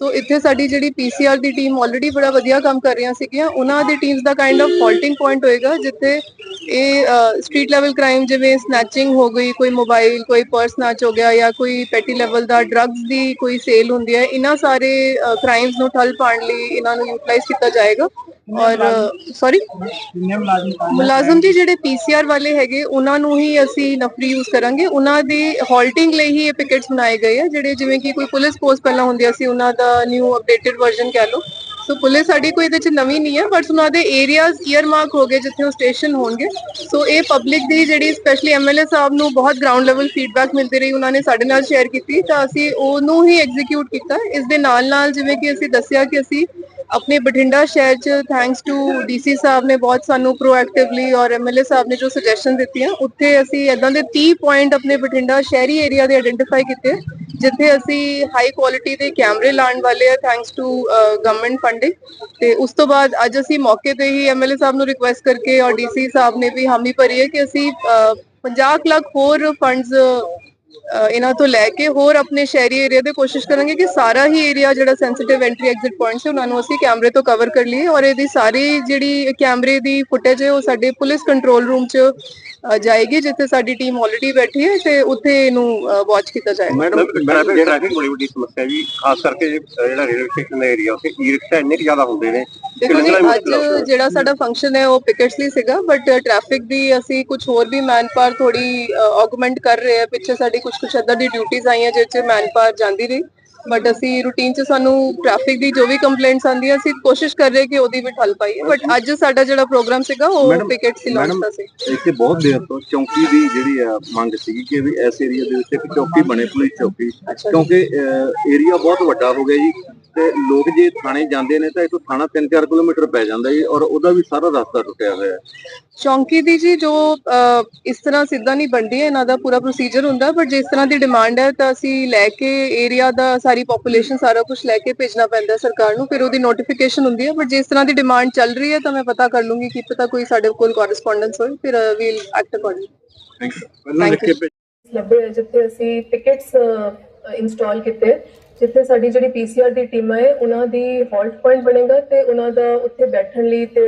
ਸੋ ਇੱਥੇ ਸਾਡੀ ਜਿਹੜੀ ਪੀਸੀਆਰ ਦੀ ਟੀਮ ਆਲਰੇਡੀ ਬੜਾ ਵਧੀਆ ਕੰਮ ਕਰ ਰਹੀਆਂ ਸੀਗੀਆਂ। ਉਹਨਾਂ ਦੇ ਟੀਮਸ ਦਾ ਕਾਈਂਡ ਆਫ ਫਾਲਟਿੰਗ ਪੁਆਇੰਟ ਹੋਏਗਾ, ਜਿੱਥੇ ਇਹ ਸਟਰੀਟ ਲੈਵਲ ਕ੍ਰਾਈਮ ਜਿਵੇਂ ਸਨੈਚਿੰਗ ਹੋ ਗਈ, ਕੋਈ ਮੋਬਾਈਲ ਕੋਈ ਪਰਸ ਸਨੈਚ ਹੋ ਗਿਆ ਜਾਂ ਕੋਈ ਪੈਟੀ ਲੈਵਲ ਦਾ ਡਰੱਗਸ ਦੀ ਕੋਈ ਸੇਲ ਹੁੰਦੀ ਹੈ, ਇਹਨਾਂ ਸਾਰੇ ਕ੍ਰਾਈਮਸ ਨੂੰ ਠੱਲ ਪਾਉਣ ਲਈ ਇਹਨਾਂ ਨੂੰ ਯੂਟਿਲਾਈਜ਼ ਕੀਤਾ ਜਾਏਗਾ। ਔਰ ਸੌਰੀ ਮੁਲਾਜ਼ਮ? ਜੀ ਜਿਹੜੇ ਪੀਸੀਆਰ ਵਾਲੇ ਹੈਗੇ ਉਹਨਾਂ ਨੂੰ ਹੀ ਅਸੀਂ ਨਫਰੀ ਯੂਜ਼ ਕਰਾਂਗੇ। ਉਹਨਾਂ ਦੀ ਹਾਲਟਿੰਗ ਲਈ ਹੀ ਇਹ ਪਿਕੇਟਸ ਬਣਾਏ ਗਏ ਆ ਜਿਹੜੇ ਜਿਵੇਂ ਕਿ ਕੋਈ ਪੁਲਿਸ ਪੋਸਟ ਪਹਿਲਾਂ ਹੁੰਦੀਆਂ ਸੀ ਉਹਨਾਂ ਦਾ ਨਿਊ ਅਪਡੇਟਡ ਵਰਜ਼ਨ ਕਹਿ ਲਓ। ਸੋ ਪੁਲਿਸ ਸਾਡੀ ਕੋਈ ਇਹਦੇ ਚ ਨਵੀਂ ਨਹੀਂ ਹੈ ਬਟ ਉਹਨਾਂ ਦੇ ਏਰੀਆਜ਼ ਈਅਰ ਮਾਰਕ ਹੋ ਗਏ ਜਿੱਥੇ ਉਹ ਸਟੇਸ਼ਨ ਹੋਣਗੇ। ਸੋ ਇਹ ਪਬਲਿਕ ਦੀ ਜਿਹੜੀ ਸਪੈਸ਼ਲੀ ਐਮਐਲਏ ਸਾਹਿਬ ਨੂੰ ਬਹੁਤ ਗਰਾਊਂਡ ਲੈਵਲ ਫੀਡਬੈਕ ਮਿਲਦੀ ਰਹੀ ਉਹਨਾਂ ਨੇ ਸਾਡੇ ਨਾਲ ਸ਼ੇਅਰ ਕੀਤੀ ਤਾਂ ਅਸੀਂ ਉਹਨੂੰ ਹੀ ਐਗਜ਼ੀਕਿਊਟ ਕੀਤਾ। ਇਸ ਦੇ ਨਾਲ ਨਾਲ ਜਿਵੇਂ ਕਿ ਅਸੀਂ ਦੱਸਿਆ ਕਿ ਅਸੀਂ ਆਪਣੇ ਬਠਿੰਡਾ ਸ਼ਹਿਰ ਚ ਥੈਂਕਸ ਟੂ ਡੀਸੀ ਸਾਹਿਬ ਨੇ ਬਹੁਤ ਸਾਨੂੰ ਪ੍ਰੋਐਕਟਿਵਲੀ ਔਰ ਐਮਐਲਏ ਸਾਹਿਬ ਨੇ ਜੋ ਸੁਜੈਸ਼ਨ ਦਿੱਤੀਆਂ ਉੱਥੇ ਅਸੀਂ ਇਦਾਂ ਦੇ 30 ਪੁਆਇੰਟ ਆਪਣੇ ਬਠਿੰਡਾ ਸ਼ਹਿਰੀ ਏਰੀਆ ਦੇ ਆਇਡੈਂਟੀਫਾਈ ਕੀਤੇ ਜਿੱਥੇ ਅਸੀਂ ਹਾਈ ਕੁਆਲਿਟੀ ਦੇ ਕੈਮਰੇ ਲਾਉਣ ਵਾਲੇ ਆ ਥੈਂਕਸ ਟੂ ਗਵਰਨਮੈਂਟ ਫੰਡਿੰਗ ਤੇ ਉਸ ਤੋਂ ਬਾਅਦ ਅੱਜ ਅਸੀਂ ਮੌਕੇ ਤੇ ਹੀ ਐਮਐਲਏ ਸਾਹਿਬ ਨੂੰ ਰਿਕੁਐਸਟ ਕਰਕੇ ਔਰ ਡੀਸੀ ਸਾਹਿਬ ਨੇ ਵੀ ਹਾਮੀ ਭਰੀ ਹੈ ਕਿ ਅਸੀਂ ਅਹ, 50 ਲੱਖ ਹੋਰ ਫੰਡਸ ਇਹਨਾਂ ਤੋਂ ਲੈ ਕੇ ਹੋਰ ਆਪਣੇ ਸ਼ਹਿਰੀ ਏਰੀਆ ਦੇ ਕੋਸ਼ਿਸ਼ ਕਰਾਂਗੇ ਕਿ ਸਾਰਾ ਹੀ ਏਰੀਆ ਜਿਹੜਾ ਸੈਂਸਿਟਿਵ ਐਂਟਰੀ ਐਗਜ਼ਿਟ ਪੁਆਇੰਟਸ ਹੈ ਉਹਨਾਂ ਨੂੰ ਅਸੀਂ ਕੈਮਰੇ ਤੋਂ ਕਵਰ ਕਰ ਲਈਏ ਔਰ ਇਹਦੀ ਸਾਰੀ ਜਿਹੜੀ ਕੈਮਰੇ ਦੀ ਫੁਟੇਜ ਹੈ, ਉਹ ਸਾਡੇ ਪੁਲਿਸ ਕੰਟਰੋਲ ਰੂਮ 'ਚ ਜਾਏਗੀ ਜਿੱਥੇ ਸਾਡੀ ਟੀਮ ਆਲਰੇਡੀ ਬੈਠੀ ਹੈ ਤੇ ਉੱਥੇ ਇਹਨੂੰ ਵਾਚ ਕੀਤਾ ਜਾਏਗਾ। ਮੈਡਮ ਟ੍ਰੈਫਿਕ ਟ੍ਰੈਫਿਕ ਬੜੀ ਵੱਡੀ ਸਮੱਸਿਆ ਜੀ ਖਾਸ ਕਰਕੇ ਜਿਹੜਾ ਰੇਲਵੇ ਸਟੇਸ਼ਨ ਦਾ ਏਰੀਆ ਉੱਥੇ ਈ ਰਿਕਸ਼ਾ ਇੰਨੇ ਕੁ ਜ਼ਿਆਦਾ ਹੁੰਦੇ ਨੇ। ਦੇਖੋ ਜੀ ਅੱਜ ਜਿਹੜਾ ਸਾਡਾ ਫੰਕਸ਼ਨ ਹੈ ਉਹ ਪਿਕਟਸ ਲਈ ਸੀਗਾ ਬਟ ਟ੍ਰੈਫਿਕ ਦੀ ਅਸੀਂ ਕੁਝ ਹੋਰ ਵੀ ਮੈਨਪਾਵਰ ਥੋੜੀ ਆਗਮੈਂਟ ਕਰ ਰਹੇ ਆ ਪਿੱਛੇ ਸਾਡੀ ਕੁਝ ਕੁਝ ਏਦਾਂ ਦੀ ਡਿਊਟੀਆਂ ਆਈਆਂ ਜਿਹ 'ਚ ਮੈਨਪਾਵਰ ਜਾਂਦੀ ਰਹੀ। ਬਟ ਅਸੀਂ ਰੂਟੀਨ 'ਚ ਸਾਨੂੰ ਟ੍ਰੈਫਿਕ ਦੀ ਜੋ ਵੀ ਕੰਪਲੇਂਟਸ ਆਉਂਦੀਆਂ ਅਸੀਂ ਕੋਸ਼ਿਸ਼ ਕਰ ਰਹੇ ਕਿ ਉਹਦੀ ਵੀ ਠੱਲ ਪਾਈਏ। ਬਟ ਅੱਜ ਸਾਡਾ ਜਿਹੜਾ ਪ੍ਰੋਗਰਾਮ ਸੀਗਾ ਉਹ ਪਿਕਟਸ ਹੀ ਲਾਂਚ ਦਾ ਸੀ। ਇੱਥੇ ਬਹੁਤ ਦੇਰ ਤੋਂ ਚੌਂਕੀ ਦੀ ਜਿਹੜੀ ਆ ਮੰਗ ਸੀਗੀ ਕਿ ਵੀ ਇਸ ਏਰੀਆ ਦੇ ਵਿੱਚ ਇੱਕ ਚੌਕੀ ਬਣੇ ਪੁਲਿਸ ਚੌਕੀ। ਕਿਉਂਕਿ ਏਰੀਆ ਬਹੁਤ ਵੱਡਾ ਹੋ ਗਿਆ ਜੀ। ਤੇ ਲੋਕ ਜੇ ਥਾਣੇ ਜਾਂਦੇ ਨੇ ਤਾਂ ਇਥੋਂ ਥਾਣਾ 3-4 ਕਿਲੋਮੀਟਰ ਪੈ ਜਾਂਦਾ ਜੀ ਔਰ ਉਹਦਾ ਵੀ ਸਾਰਾ ਰਸਤਾ ਟੁੱਟਿਆ ਹੋਇਆ ਹੈ। ਚੌਂਕੀ ਦੀ ਜੀ ਜੋ ਇਸ ਤਰ੍ਹਾਂ ਸਿੱਧਾ ਨਹੀਂ ਬਣਦੀ ਹੈ ਇਹਨਾਂ ਦਾ ਪੂਰਾ ਪ੍ਰੋਸੀਜਰ ਹੁੰਦਾ ਬਟ ਜਿਸ ਤਰ੍ਹਾਂ ਦੀ ਡਿਮਾਂਡ ਹੈ ਤਾਂ ਅਸੀਂ ਲੈ ਕੇ ਏਰੀਆ ਦਾ ਸਾਰੀ ਪੋਪੂਲੇਸ਼ਨ ਸਾਰਾ ਕੁਝ ਲੈ ਕੇ ਭੇਜਣਾ ਪੈਂਦਾ ਸਰਕਾਰ ਨੂੰ ਫਿਰ ਉਹਦੀ ਨੋਟੀਫਿਕੇਸ਼ਨ ਹੁੰਦੀ ਹੈ ਬਟ ਜਿਸ ਤਰ੍ਹਾਂ ਦੀ ਡਿਮਾਂਡ ਚੱਲ ਰਹੀ ਹੈ ਤਾਂ ਮੈਂ ਪਤਾ ਕਰ ਲੂੰਗੀ ਕਿ ਪਤਾ ਕੋਈ ਸਾਡੇ ਕੋਲ ਕੋਰਸਪੋਂਡੈਂਸ ਹੋਏ ਫਿਰ wheel act according thank you ਪਹਿਲਾਂ ਲਿਖ ਕੇ ਭੇਜ- ਲੱਭੇ ਜਿੱਥੇ ਅਸੀਂ ਟਿਕਟਸ ਇੰਸਟਾਲ ਕੀਤੇ ਜਿੱਥੇ ਸਾਡੀ ਜਿਹੜੀ ਪੀਸੀਆਰ ਦੀ ਟੀਮ ਹੈ ਉਹਨਾਂ ਦੀ ਹਾਲਟ ਪੁਆਇੰਟ ਬਣੇਗਾ ਤੇ ਉਹਨਾਂ ਦਾ ਉੱਥੇ ਬੈਠਣ ਲਈ ਤੇ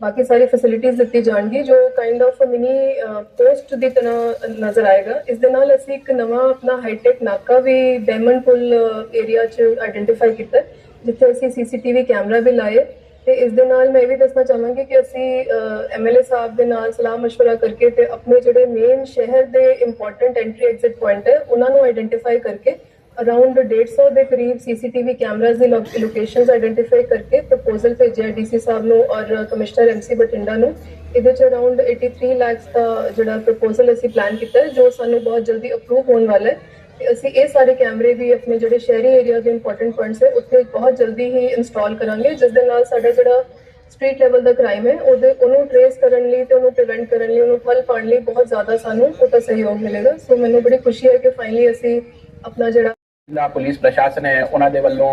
ਬਾਕੀ ਸਾਰੀ ਫੈਸਿਲਿਟੀਆਂ ਦਿੱਤੀ ਜਾਣਗੀ ਜੋ ਕਾਈਂਡ ਆਫ ਮਿਨੀ ਪੋਸਟ ਦੀ ਤਰ੍ਹਾਂ ਨਜ਼ਰ ਆਏਗਾ ਇਸ ਦੇ ਨਾਲ ਅਸੀਂ ਇੱਕ ਨਵਾਂ ਆਪਣਾ ਹਾਈਟੈਕ ਨਾਕਾ ਵੀ ਡਾਇਮੰਡ ਪੁਲ ਏਰੀਆ 'ਚ ਆਇਡੈਂਟੀਫਾਈ ਕੀਤਾ ਹੈ, ਜਿੱਥੇ ਅਸੀਂ ਸੀਸੀਟੀਵੀ ਕੈਮਰਾ ਵੀ ਲਾਏ ਤੇ ਇਸ ਦੇ ਨਾਲ ਮੈਂ ਇਹ ਵੀ ਦੱਸਣਾ ਚਾਹਾਂਗੀ ਕਿ ਅਸੀਂ ਐਮਐਲਏ ਸਾਹਿਬ ਦੇ ਨਾਲ ਸਲਾਹ مشورہ ਕਰਕੇ ਤੇ ਆਪਣੇ ਜਿਹੜੇ ਮੇਨ ਸ਼ਹਿਰ ਦੇ ਇੰਪੋਰਟੈਂਟ ਐਂਟਰੀ ਐਗਜ਼ਿਟ ਪੁਆਇੰਟ ਹੈ ਉਹਨਾਂ ਨੂੰ ਆਈਡੈਂਟੀਫਾਈ ਕਰਕੇ ਅਰਾਊਂਡ 150 ਦੇ ਕਰੀਬ ਸੀਸੀਟੀਵੀ ਕੈਮਰਾਜ਼ ਦੀ ਲੋਕੇਸ਼ਨਸ ਆਈਡੈਂਟੀਫਾਈ ਕਰਕੇ ਪ੍ਰਪੋਜ਼ਲ ਭੇਜਿਆ ਡੀਸੀ ਸਾਹਿਬ ਨੂੰ ਔਰ ਕਮਿਸ਼ਨਰ ਐਮਸੀ ਬਠਿੰਡਾ ਨੂੰ। ਇਹਦੇ ਚ ਅਰਾਊਂਡ 83 ਲੱਖ ਦਾ ਜਿਹੜਾ ਪ੍ਰਪੋਜ਼ਲ ਅਸੀਂ ਪਲਾਨ ਕੀਤਾ ਹੈ, ਜੋ ਸਾਨੂੰ ਬਹੁਤ ਜਲਦੀ ਅਪਰੂਵ ਹੋਣ ਵਾਲਾ ਹੈ। ਤੇ ਅਸੀਂ ਇਹ ਸਾਰੇ ਕੈਮਰੇ ਵੀ ਆਪਣੇ ਜਿਹੜੇ ਸ਼ਹਿਰੀ ਏਰੀਆ ਦੇ ਇੰਪੋਰਟੈਂਟ ਪੁਆਇੰਟਸ ਹੈ, ਉੱਥੇ ਬਹੁਤ ਜਲਦੀ ਹੀ ਇੰਸਟਾਲ ਕਰਾਂਗੇ, ਜਿਸ ਦੇ ਨਾਲ ਸਾਡਾ ਜਿਹੜਾ ਸਟਰੀਟ ਲੈਵਲ ਦਾ ਕ੍ਰਾਈਮ ਹੈ, ਉਹਦੇ ਉਹਨੂੰ ਟ੍ਰੇਸ ਕਰਨ ਲਈ ਤੇ ਉਹਨੂੰ ਪ੍ਰੀਵੈਂਟ ਕਰਨ ਲਈ, ਉਹਨੂੰ ਫਲ ਪਾਉਣ ਲਈ ਬਹੁਤ ਜ਼ਿਆਦਾ ਸਾਨੂੰ ਉਹਦਾ ਸਹਿਯੋਗ ਮਿਲੇਗਾ। ਸੋ ਮੈਨੂੰ ਬੜੀ ਖੁਸ਼ੀ ਹੈ ਕਿ ਫਾਈਨਲੀ ਅਸੀਂ ਆਪਣਾ ਜਿਹੜਾ ਜ਼ਿਲ੍ਹਾ ਪੁਲਿਸ ਪ੍ਰਸ਼ਾਸਨ ਹੈ, ਉਹਨਾਂ ਦੇ ਵੱਲੋਂ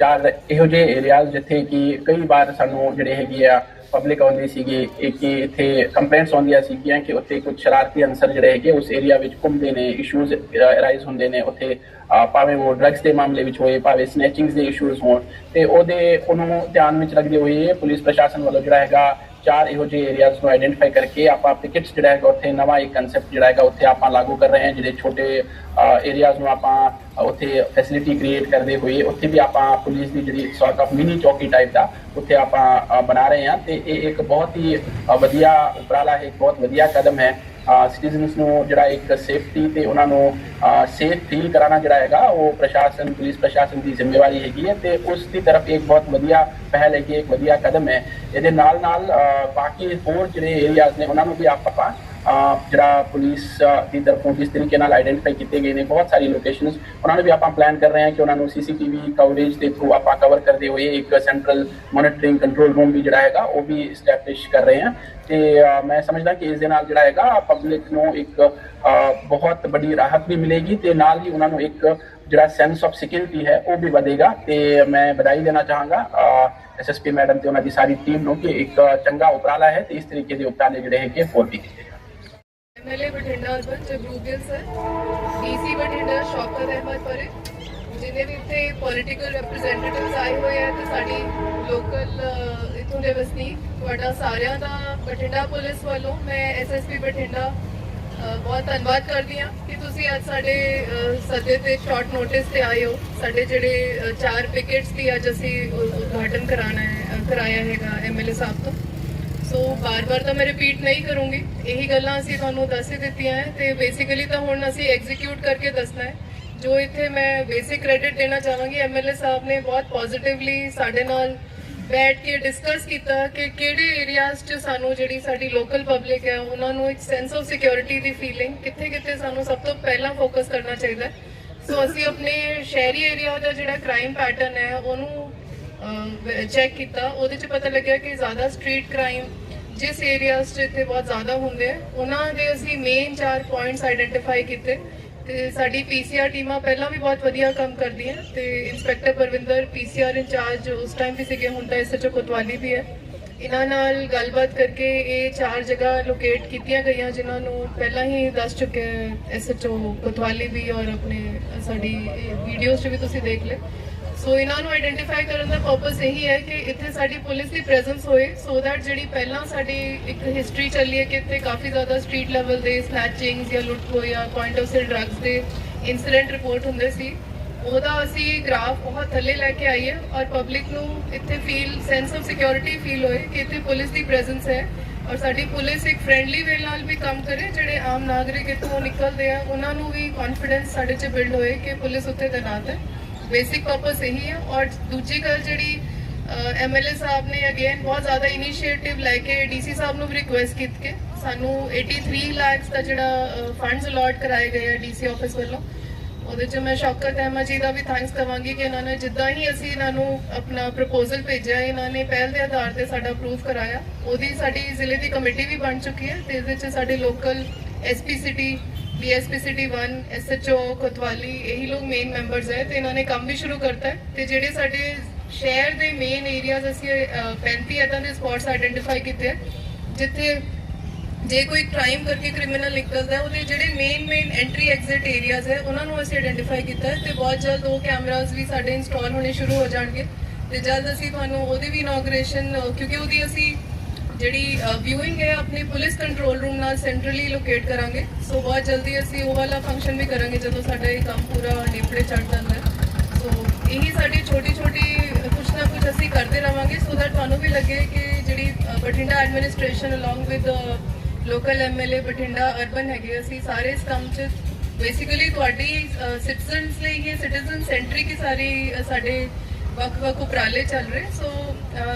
ਚਾਰ ਇਹੋ ਜਿਹੇ ਏਰੀਆਜ਼ ਜਿੱਥੇ ਕਿ ਕਈ ਵਾਰ ਸਾਨੂੰ ਜਿਹੜੇ ਹੈਗੇ ਆ ਪਬਲਿਕ ਆਉਂਦੀ ਸੀਗੀ ਕਿ ਇੱਥੇ ਕੰਪਲੇਂਟਸ ਆਉਂਦੀਆਂ ਸੀਗੀਆਂ ਕਿ ਉੱਥੇ ਕੁਝ ਸ਼ਰਾਰਤੀ ਅਨਸਰ ਜਿਹੜੇ ਹੈਗੇ ਉਸ ਏਰੀਆ ਵਿੱਚ ਘੁੰਮਦੇ ਨੇ ਇਸ਼ੂਜ਼ ਅਰਾਈਜ਼ ਹੁੰਦੇ ਨੇ, ਉੱਥੇ ਭਾਵੇਂ ਉਹ ਡਰੱਗਸ ਦੇ ਮਾਮਲੇ ਵਿੱਚ ਹੋਏ, ਭਾਵੇਂ ਸਨੈਚਿੰਗਸ ਦੇ ਇਸ਼ੂਜ਼ ਹੋਣ, ਤੇ ਉਹਦੇ, ਉਹਨੂੰ ਧਿਆਨ ਵਿੱਚ ਰੱਖਦੇ ਹੋਏ ਪੁਲਿਸ ਪ੍ਰਸ਼ਾਸਨ ਵੱਲੋਂ ਜਿਹੜਾ ਹੈਗਾ ਚਾਰ ਇਹੋ ਜਿਹੇ ਏਰੀਆਜ਼ ਨੂੰ ਆਇਡੈਂਟੀਫਾਈ ਕਰਕੇ ਆਪਾਂ ਪਿਕਟਸ ਜਿਹੜਾ ਹੈਗਾ ਉੱਥੇ ਨਵਾਂ ਇੱਕ ਕਨਸੈਪਟ ਜਿਹੜਾ ਹੈਗਾ ਉੱਥੇ ਆਪਾਂ ਲਾਗੂ ਕਰ ਰਹੇ ਹਾਂ, ਜਿਹੜੇ ਛੋਟੇ ਏਰੀਆਜ਼ ਨੂੰ ਆਪਾਂ ਉੱਥੇ ਫੈਸਿਲਿਟੀ ਕ੍ਰੀਏਟ ਕਰਦੇ ਹੋਏ ਉੱਥੇ ਵੀ ਆਪਾਂ ਪੁਲਿਸ ਦੀ ਜਿਹੜੀ ਸੌਟ ਆਫ ਮਿਨੀ ਚੌਕੀ ਟਾਈਪ ਦਾ ਉੱਥੇ ਆਪਾਂ ਬਣਾ ਰਹੇ ਹਾਂ ਤੇ ਇਹ ਇੱਕ ਬਹੁਤ ਹੀ ਵਧੀਆ ਉਪਰਾਲਾ ਹੈ, ਇੱਕ ਬਹੁਤ ਵਧੀਆ ਕਦਮ ਹੈ। ਸਿਟੀਜ਼ਨਸ ਨੂੰ ਜਿਹੜਾ ਇੱਕ ਸੇਫਟੀ ਤੇ ਉਹਨਾਂ ਨੂੰ ਸੇਫ ਫੀਲ ਕਰਾਉਣਾ ਜਿਹੜਾ ਹੈਗਾ ਉਹ ਪ੍ਰਸ਼ਾਸਨ ਪੁਲਿਸ ਪ੍ਰਸ਼ਾਸਨ ਦੀ ਜ਼ਿੰਮੇਵਾਰੀ ਹੈਗੀ ਹੈ ਤੇ ਉਸ ਦੀ ਤਰਫ ਇੱਕ ਬਹੁਤ ਵਧੀਆ ਪਹਿਲ ਹੈਗੀ ਹੈ, ਇੱਕ ਵਧੀਆ ਕਦਮ ਹੈ। ਇਹਦੇ ਨਾਲ ਨਾਲ ਬਾਕੀ ਹੋਰ ਜਿਹੜੇ ਏਰੀਆਜ਼ ਨੇ ਉਹਨਾਂ ਨੂੰ ਵੀ ਆਪਾਂ ਜਿਹੜਾ ਪੁਲਿਸ ਦੀ ਤਰਫੋਂ ਜਿਸ ਤਰੀਕੇ ਨਾਲ ਆਈਡੈਂਟੀਫਾਈ ਕੀਤੇ ਗਏ ਨੇ, ਬਹੁਤ ਸਾਰੀ ਲੋਕੇਸ਼ਨਸ ਉਹਨਾਂ ਨੂੰ ਵੀ ਆਪਾਂ ਪਲਾਨ ਕਰ ਰਹੇ ਹਾਂ ਕਿ ਉਹਨਾਂ ਨੂੰ ਸੀਸੀਟੀਵੀ ਕਵਰੇਜ ਦੇ ਥਰੂ ਆਪਾਂ ਕਵਰ ਕਰਦੇ ਹੋਏ ਇੱਕ ਸੈਂਟਰਲ ਮੋਨੀਟਰਿੰਗ ਕੰਟਰੋਲ ਰੂਮ ਵੀ ਜਿਹੜਾ ਹੈਗਾ, ਉਹ ਵੀ ਸਟੈਬਲਿਸ਼ ਕਰ ਰਹੇ ਹਾਂ। ਤੇ ਮੈਂ ਸਮਝਦਾ ਕਿ ਇਸ ਦੇ ਨਾਲ ਜਿਹੜਾ ਹੈਗਾ ਪਬਲਿਕ ਨੂੰ ਇੱਕ ਬਹੁਤ ਵੱਡੀ ਰਾਹਤ ਵੀ ਮਿਲੇਗੀ ਤੇ ਨਾਲ ਹੀ ਉਹਨਾਂ ਨੂੰ ਇੱਕ ਜਿਹੜਾ ਸੈਂਸ ਆਫ ਸਿਕਿਉਰਿਟੀ ਹੈ, ਉਹ ਵੀ ਵਧੇਗਾ। ਤੇ ਮੈਂ ਵਧਾਈ ਦੇਣਾ ਚਾਹਾਂਗਾ ਐਸਐਸਪੀ ਮੈਡਮ ਤੇ ਉਹਨਾਂ ਦੀ ਸਾਰੀ ਟੀਮ ਨੂੰ ਕਿ ਇੱਕ ਚੰਗਾ ਉਪਰਾਲਾ ਹੈ ਤੇ ਇਸ ਤਰੀਕੇ ਦੇ ਉਪਰਾਲੇ ਜਿਹੜੇ ਹੈਗੇ ਹੋਰ ਵੀ ਕੀਤੇ ਜਾਣ। MLA Bathinda urban Jagroop Gill sir DC Bathinda Shaukat Ahmad Parray ਜਿਨੇ ਵੀ ਇੱਥੇ ਪੋਲੀਟੀਕਲ ਰਿਪਰੈਜ਼ੈਂਟੇਟਿਵਸ ਆਏ ਹੋਏ ਆ ਤੇ ਸਾਡੀ ਲੋਕਲ ਇਥੋਂ ਦੇ ਵਸਨੀਕ ਤੁਹਾਡਾ ਸਾਰਿਆਂ ਦਾ ਬਠਿੰਡਾ ਪੁਲਿਸ ਵੱਲੋਂ ਮੈਂ ਐਸਐਸਪੀ ਬਠਿੰਡਾ ਬਹੁਤ ਧੰਨਵਾਦ ਕਰਦੀ ਹਾਂ ਕਿ ਤੁਸੀਂ ਅੱਜ ਸਾਡੇ ਸੱਦੇ ਤੇ ਸ਼ਾਰਟ ਨੋਟਿਸ ਤੇ ਆਏ ਹੋ ਸਾਡੇ ਜਿਹੜੇ ਚਾਰ ਪਿਕਟਸ ਦੀ ਅੱਜ ਅਸੀਂ ਉਦਘਾਟਨ ਕਰਾਣਾ ਹੈ ਅ, ਕਰਾਇਆ ਹੈਗਾ ਐਮਐਲਏ ਸਾਹਿਬ ਤੋਂ ਸੋ ਬਾਰ-ਬਾਰ ਤਾਂ ਮੈਂ ਰਿਪੀਟ ਨਹੀਂ ਕਰੂੰਗੀ। ਇਹੀ ਗੱਲਾਂ ਅਸੀਂ ਤੁਹਾਨੂੰ ਦੱਸ ਹੀ ਦਿੱਤੀਆਂ ਹੈ ਤੇ ਬੇਸਿਕਲੀ ਤਾਂ ਹੁਣ ਅਸੀਂ ਐਗਜ਼ੀਕਿਊਟ ਕਰਕੇ ਦੱਸਣਾ ਹੈ। ਜੋ ਇੱਥੇ ਮੈਂ ਬੇਸਿਕ ਕ੍ਰੈਡਿਟ ਦੇਣਾ ਚਾਹਾਂਗੀ ਐਮਐਲਏ ਸਾਹਿਬ ਨੇ ਬਹੁਤ ਪੋਜ਼ਿਟਿਵਲੀ ਸਾਡੇ ਨਾਲ ਬੈਠ ਕੇ ਡਿਸਕਸ ਕੀਤਾ ਕਿ ਕਿਹੜੇ ਏਰੀਆਜ਼ 'ਚ ਸਾਨੂੰ ਜਿਹੜੀ ਸਾਡੀ ਲੋਕਲ ਪਬਲਿਕ ਹੈ, ਉਹਨਾਂ ਨੂੰ ਇੱਕ ਸੈਂਸ ਆਫ ਸਿਕਿਉਰਿਟੀ ਦੀ ਫੀਲਿੰਗ ਕਿੱਥੇ-ਕਿੱਥੇ ਸਾਨੂੰ ਸਭ ਤੋਂ ਪਹਿਲਾਂ ਫੋਕਸ ਕਰਨਾ ਚਾਹੀਦਾ ਸੋ ਅਸੀਂ ਆਪਣੇ ਸ਼ਹਿਰੀ ਏਰੀਆ ਦਾ ਜਿਹੜਾ ਕ੍ਰਾਈਮ ਪੈਟਰਨ ਹੈ, ਉਹਨੂੰ ਚੈੱਕ ਕੀਤਾ। ਉਹਦੇ 'ਚ ਪਤਾ ਲੱਗਿਆ ਕਿ ਜ਼ਿਆਦਾ ਸਟਰੀਟ ਕ੍ਰਾਈਮ ਜਿਸ ਏਰੀਆਜ਼ 'ਚ ਇੱਥੇ ਬਹੁਤ ਜ਼ਿਆਦਾ ਹੁੰਦੇ ਆ, ਉਹਨਾਂ ਦੇ ਅਸੀਂ ਮੇਨ ਚਾਰ ਪੁਆਇੰਟਸ ਆਈਡੈਂਟੀਫਾਈ ਕੀਤੇ। ਤੇ ਸਾਡੀ ਪੀਸੀਆਰ ਟੀਮਾਂ ਪਹਿਲਾਂ ਵੀ ਬਹੁਤ ਵਧੀਆ ਕੰਮ ਕਰਦੀਆਂ। ਤੇ ਇੰਸਪੈਕਟਰ ਪਰਵਿੰਦਰ ਪੀਸੀਆਰ ਇੰਚਾਰਜ ਉਸ ਟਾਈਮ ਵੀ ਸੀਗੇ, ਹੁਣ ਤਾਂ ਐਸਐਚਓ ਕੋਤਵਾਲੀ ਵੀ ਹੈ। ਇਹਨਾਂ ਨਾਲ ਗੱਲਬਾਤ ਕਰਕੇ ਇਹ ਚਾਰ ਜਗ੍ਹਾ ਲੋਕੇਟ ਕੀਤੀਆਂ ਗਈਆਂ, ਜਿਨ੍ਹਾਂ ਨੂੰ ਪਹਿਲਾਂ ਹੀ ਦੱਸ ਚੁੱਕੇ ਐਸਐਚਓ ਕੋਤਵਾਲੀ ਵੀ ਔਰ ਆਪਣੇ ਸਾਡੀ ਵੀਡੀਓਜ਼ 'ਚ ਵੀ ਤੁਸੀਂ ਦੇਖ ਲਏ। ਸੋ ਇਹਨਾਂ ਨੂੰ ਆਈਡੈਂਟੀਫਾਈ ਕਰਨ ਦਾ ਪਰਪਸ ਇਹੀ ਹੈ ਕਿ ਇੱਥੇ ਸਾਡੀ ਪੁਲਿਸ ਦੀ ਪ੍ਰੈਜ਼ੈਂਸ ਹੋਏ ਸੋ ਦੈਟ ਜਿਹੜੀ ਪਹਿਲਾਂ ਸਾਡੀ ਇੱਕ ਹਿਸਟਰੀ ਚੱਲੀ ਹੈ ਕਿ ਇੱਥੇ ਕਾਫੀ ਜ਼ਿਆਦਾ ਸਟਰੀਟ ਲੈਵਲ ਦੇ ਸਨੈਚਿੰਗਸ ਜਾਂ ਲੁੱਟ ਹੋ ਜਾਂ ਪੁਆਇੰਟ ਆਫ ਸੇਲ ਡਰੱਗਸ ਦੇ ਇਨਸੀਡੈਂਟ ਰਿਪੋਰਟ ਹੁੰਦੇ ਸੀ। ਉਹਦਾ ਅਸੀਂ ਗ੍ਰਾਫ ਬਹੁਤ ਥੱਲੇ ਲੈ ਕੇ ਆਈਏ ਔਰ ਪਬਲਿਕ ਨੂੰ ਇੱਥੇ feel sense of security feel ਹੋਏ ਕਿ ਇੱਥੇ ਪੁਲਿਸ ਦੀ ਪ੍ਰੈਜ਼ੈਂਸ ਹੈ। ਔਰ ਸਾਡੀ ਪੁਲਿਸ ਇੱਕ ਫ੍ਰੈਂਡਲੀ ਵੇ ਨਾਲ ਵੀ ਕੰਮ ਕਰੇ, ਜਿਹੜੇ ਆਮ ਨਾਗਰਿਕ ਇੱਥੋਂ ਨਿਕਲਦੇ ਆ, ਉਹਨਾਂ ਨੂੰ ਵੀ ਕੌਨਫੀਡੈਂਸ ਸਾਡੇ 'ਚ ਬਿਲਡ ਹੋਏ ਕਿ ਪੁਲਿਸ ਉੱਥੇ ਤੈਨਾਤ ਹੈ। ਬੇਸਿਕ ਪਰਪਸ ਇਹੀ ਹੈ ਔਰ ਦੂਜੀ ਗੱਲ ਜਿਹੜੀ ਐਮਐਲਏ ਸਾਹਿਬ ਨੇ ਅਗੇਨ ਬਹੁਤ ਜ਼ਿਆਦਾ ਇਨੀਸ਼ੀਏਟਿਵ ਲੈ ਕੇ ਡੀਸੀ ਸਾਹਿਬ ਨੂੰ ਵੀ ਰਿਕੁਐਸਟ ਕੀਤੀ ਕਿ ਸਾਨੂੰ 83 ਲੱਖ ਦਾ ਜਿਹੜਾ ਫੰਡਸ ਅਲਾਟ ਕਰਾਏ ਗਏ ਆ ਡੀਸੀ ਆਫਿਸ ਵੱਲੋਂ ਉਹਦੇ 'ਚ ਮੈਂ ਸ਼ੌਕਤ ਅਹਿਮਦ ਜੀ ਦਾ ਵੀ ਥੈਂਕਸ ਕਵਾਂਗੀ ਕਿ ਇਹਨਾਂ ਨੇ ਜਿੱਦਾਂ ਹੀ ਅਸੀਂ ਇਹਨਾਂ ਨੂੰ ਆਪਣਾ ਪ੍ਰਪੋਜ਼ਲ ਭੇਜਿਆ ਇਹਨਾਂ ਨੇ ਪਹਿਲ ਦੇ ਆਧਾਰ ਤੇ ਸਾਡਾ ਅਪਰੂਵ ਕਰਾਇਆ ਉਹਦੀ ਸਾਡੀ ਜ਼ਿਲ੍ਹੇ ਦੀ ਕਮੇਟੀ ਵੀ ਬਣ ਚੁੱਕੀ ਹੈ ਤੇ ਇਹਦੇ 'ਚ ਸਾਡੇ local SP city DSP city 1 SHO Kotwali ਇਹੀ ਲੋਕ ਮੇਨ ਮੈਂਬਰਸ ਹੈ ਤੇ ਇਹਨਾਂ ਨੇ ਕੰਮ ਵੀ ਸ਼ੁਰੂ ਕਰਤਾ ਹੈ ਤੇ ਜਿਹੜੇ ਸਾਡੇ ਸ਼ਹਿਰ ਦੇ ਮੇਨ ਏਰੀਆਜ਼ ਅਸੀਂ ਅਹ, 35 ਇਦਾਂ ਦੇ ਸਪੌਟਸ ਆਇਡੈਂਟੀਫਾਈ ਕੀਤੇ ਹੈ ਜਿੱਥੇ ਜੇ ਕੋਈ ਕ੍ਰਾਈਮ ਕਰਕੇ ਕ੍ਰਿਮੀਨਲ ਨਿਕਲਦਾ ਉਹਦੇ ਜਿਹੜੇ main main entry exit areas ਹੈ ਉਹਨਾਂ ਨੂੰ ਅਸੀਂ ਆਇਡੈਂਟੀਫਾਈ ਕੀਤਾ ਹੈ ਤੇ ਬਹੁਤ ਜਲਦ ਉਹ ਕੈਮਰਾਜ਼ ਵੀ ਸਾਡੇ ਇੰਸਟਾਲ ਹੋਣੇ ਸ਼ੁਰੂ ਹੋ ਜਾਣਗੇ ਤੇ ਜਲਦ ਅਸੀਂ ਤੁਹਾਨੂੰ ਉਹਦੀ ਵੀ ਇਨੋਗ੍ਰੇਸ਼ਨ ਕਿਉਂਕਿ ਉਹਦੀ ਅਸੀਂ ਜਿਹੜੀ ਵਿਊਇੰਗ ਹੈ ਆਪਣੇ ਪੁਲਿਸ ਕੰਟਰੋਲ ਰੂਮ ਨਾਲ ਸੈਂਟਰਲੀ ਲੋਕੇਟ ਕਰਾਂਗੇ। ਸੋ ਬਹੁਤ ਜਲਦੀ ਅਸੀਂ ਉਹ ਵਾਲਾ ਫੰਕਸ਼ਨ ਵੀ ਕਰਾਂਗੇ ਜਦੋਂ ਸਾਡਾ ਇਹ ਕੰਮ ਪੂਰਾ ਨੇਪਰੇ ਚੜ ਜਾਂਦਾ ਹੈ। ਸੋ ਇਹੀ ਸਾਡੀ ਛੋਟੀ ਛੋਟੀ ਕੁਛ ਨਾ ਕੁਛ ਅਸੀਂ ਕਰਦੇ ਰਵਾਂਗੇ ਸੋ ਦੈਟ ਤੁਹਾਨੂੰ ਵੀ ਲੱਗੇ ਕਿ ਜਿਹੜੀ Bathinda administration along with local MLA Bathinda urban ਹੈਗੇ ਅਸੀਂ ਸਾਰੇ ਇਸ ਕੰਮ 'ਚ ਬੇਸਿਕਲੀ ਤੁਹਾਡੀ ਸਿਟੀਜ਼ਨਸ ਲਈ ਇਹ ਸਿਟੀਜ਼ਨ ਸੈਂਟਰਿਕ ਹੀ ਸਾਰੀ ਅ, ਸਾਡੇ ਵੱਖ-ਵੱਖ ਉਪਰਾਲੇ ਚੱਲ ਰਹੇ so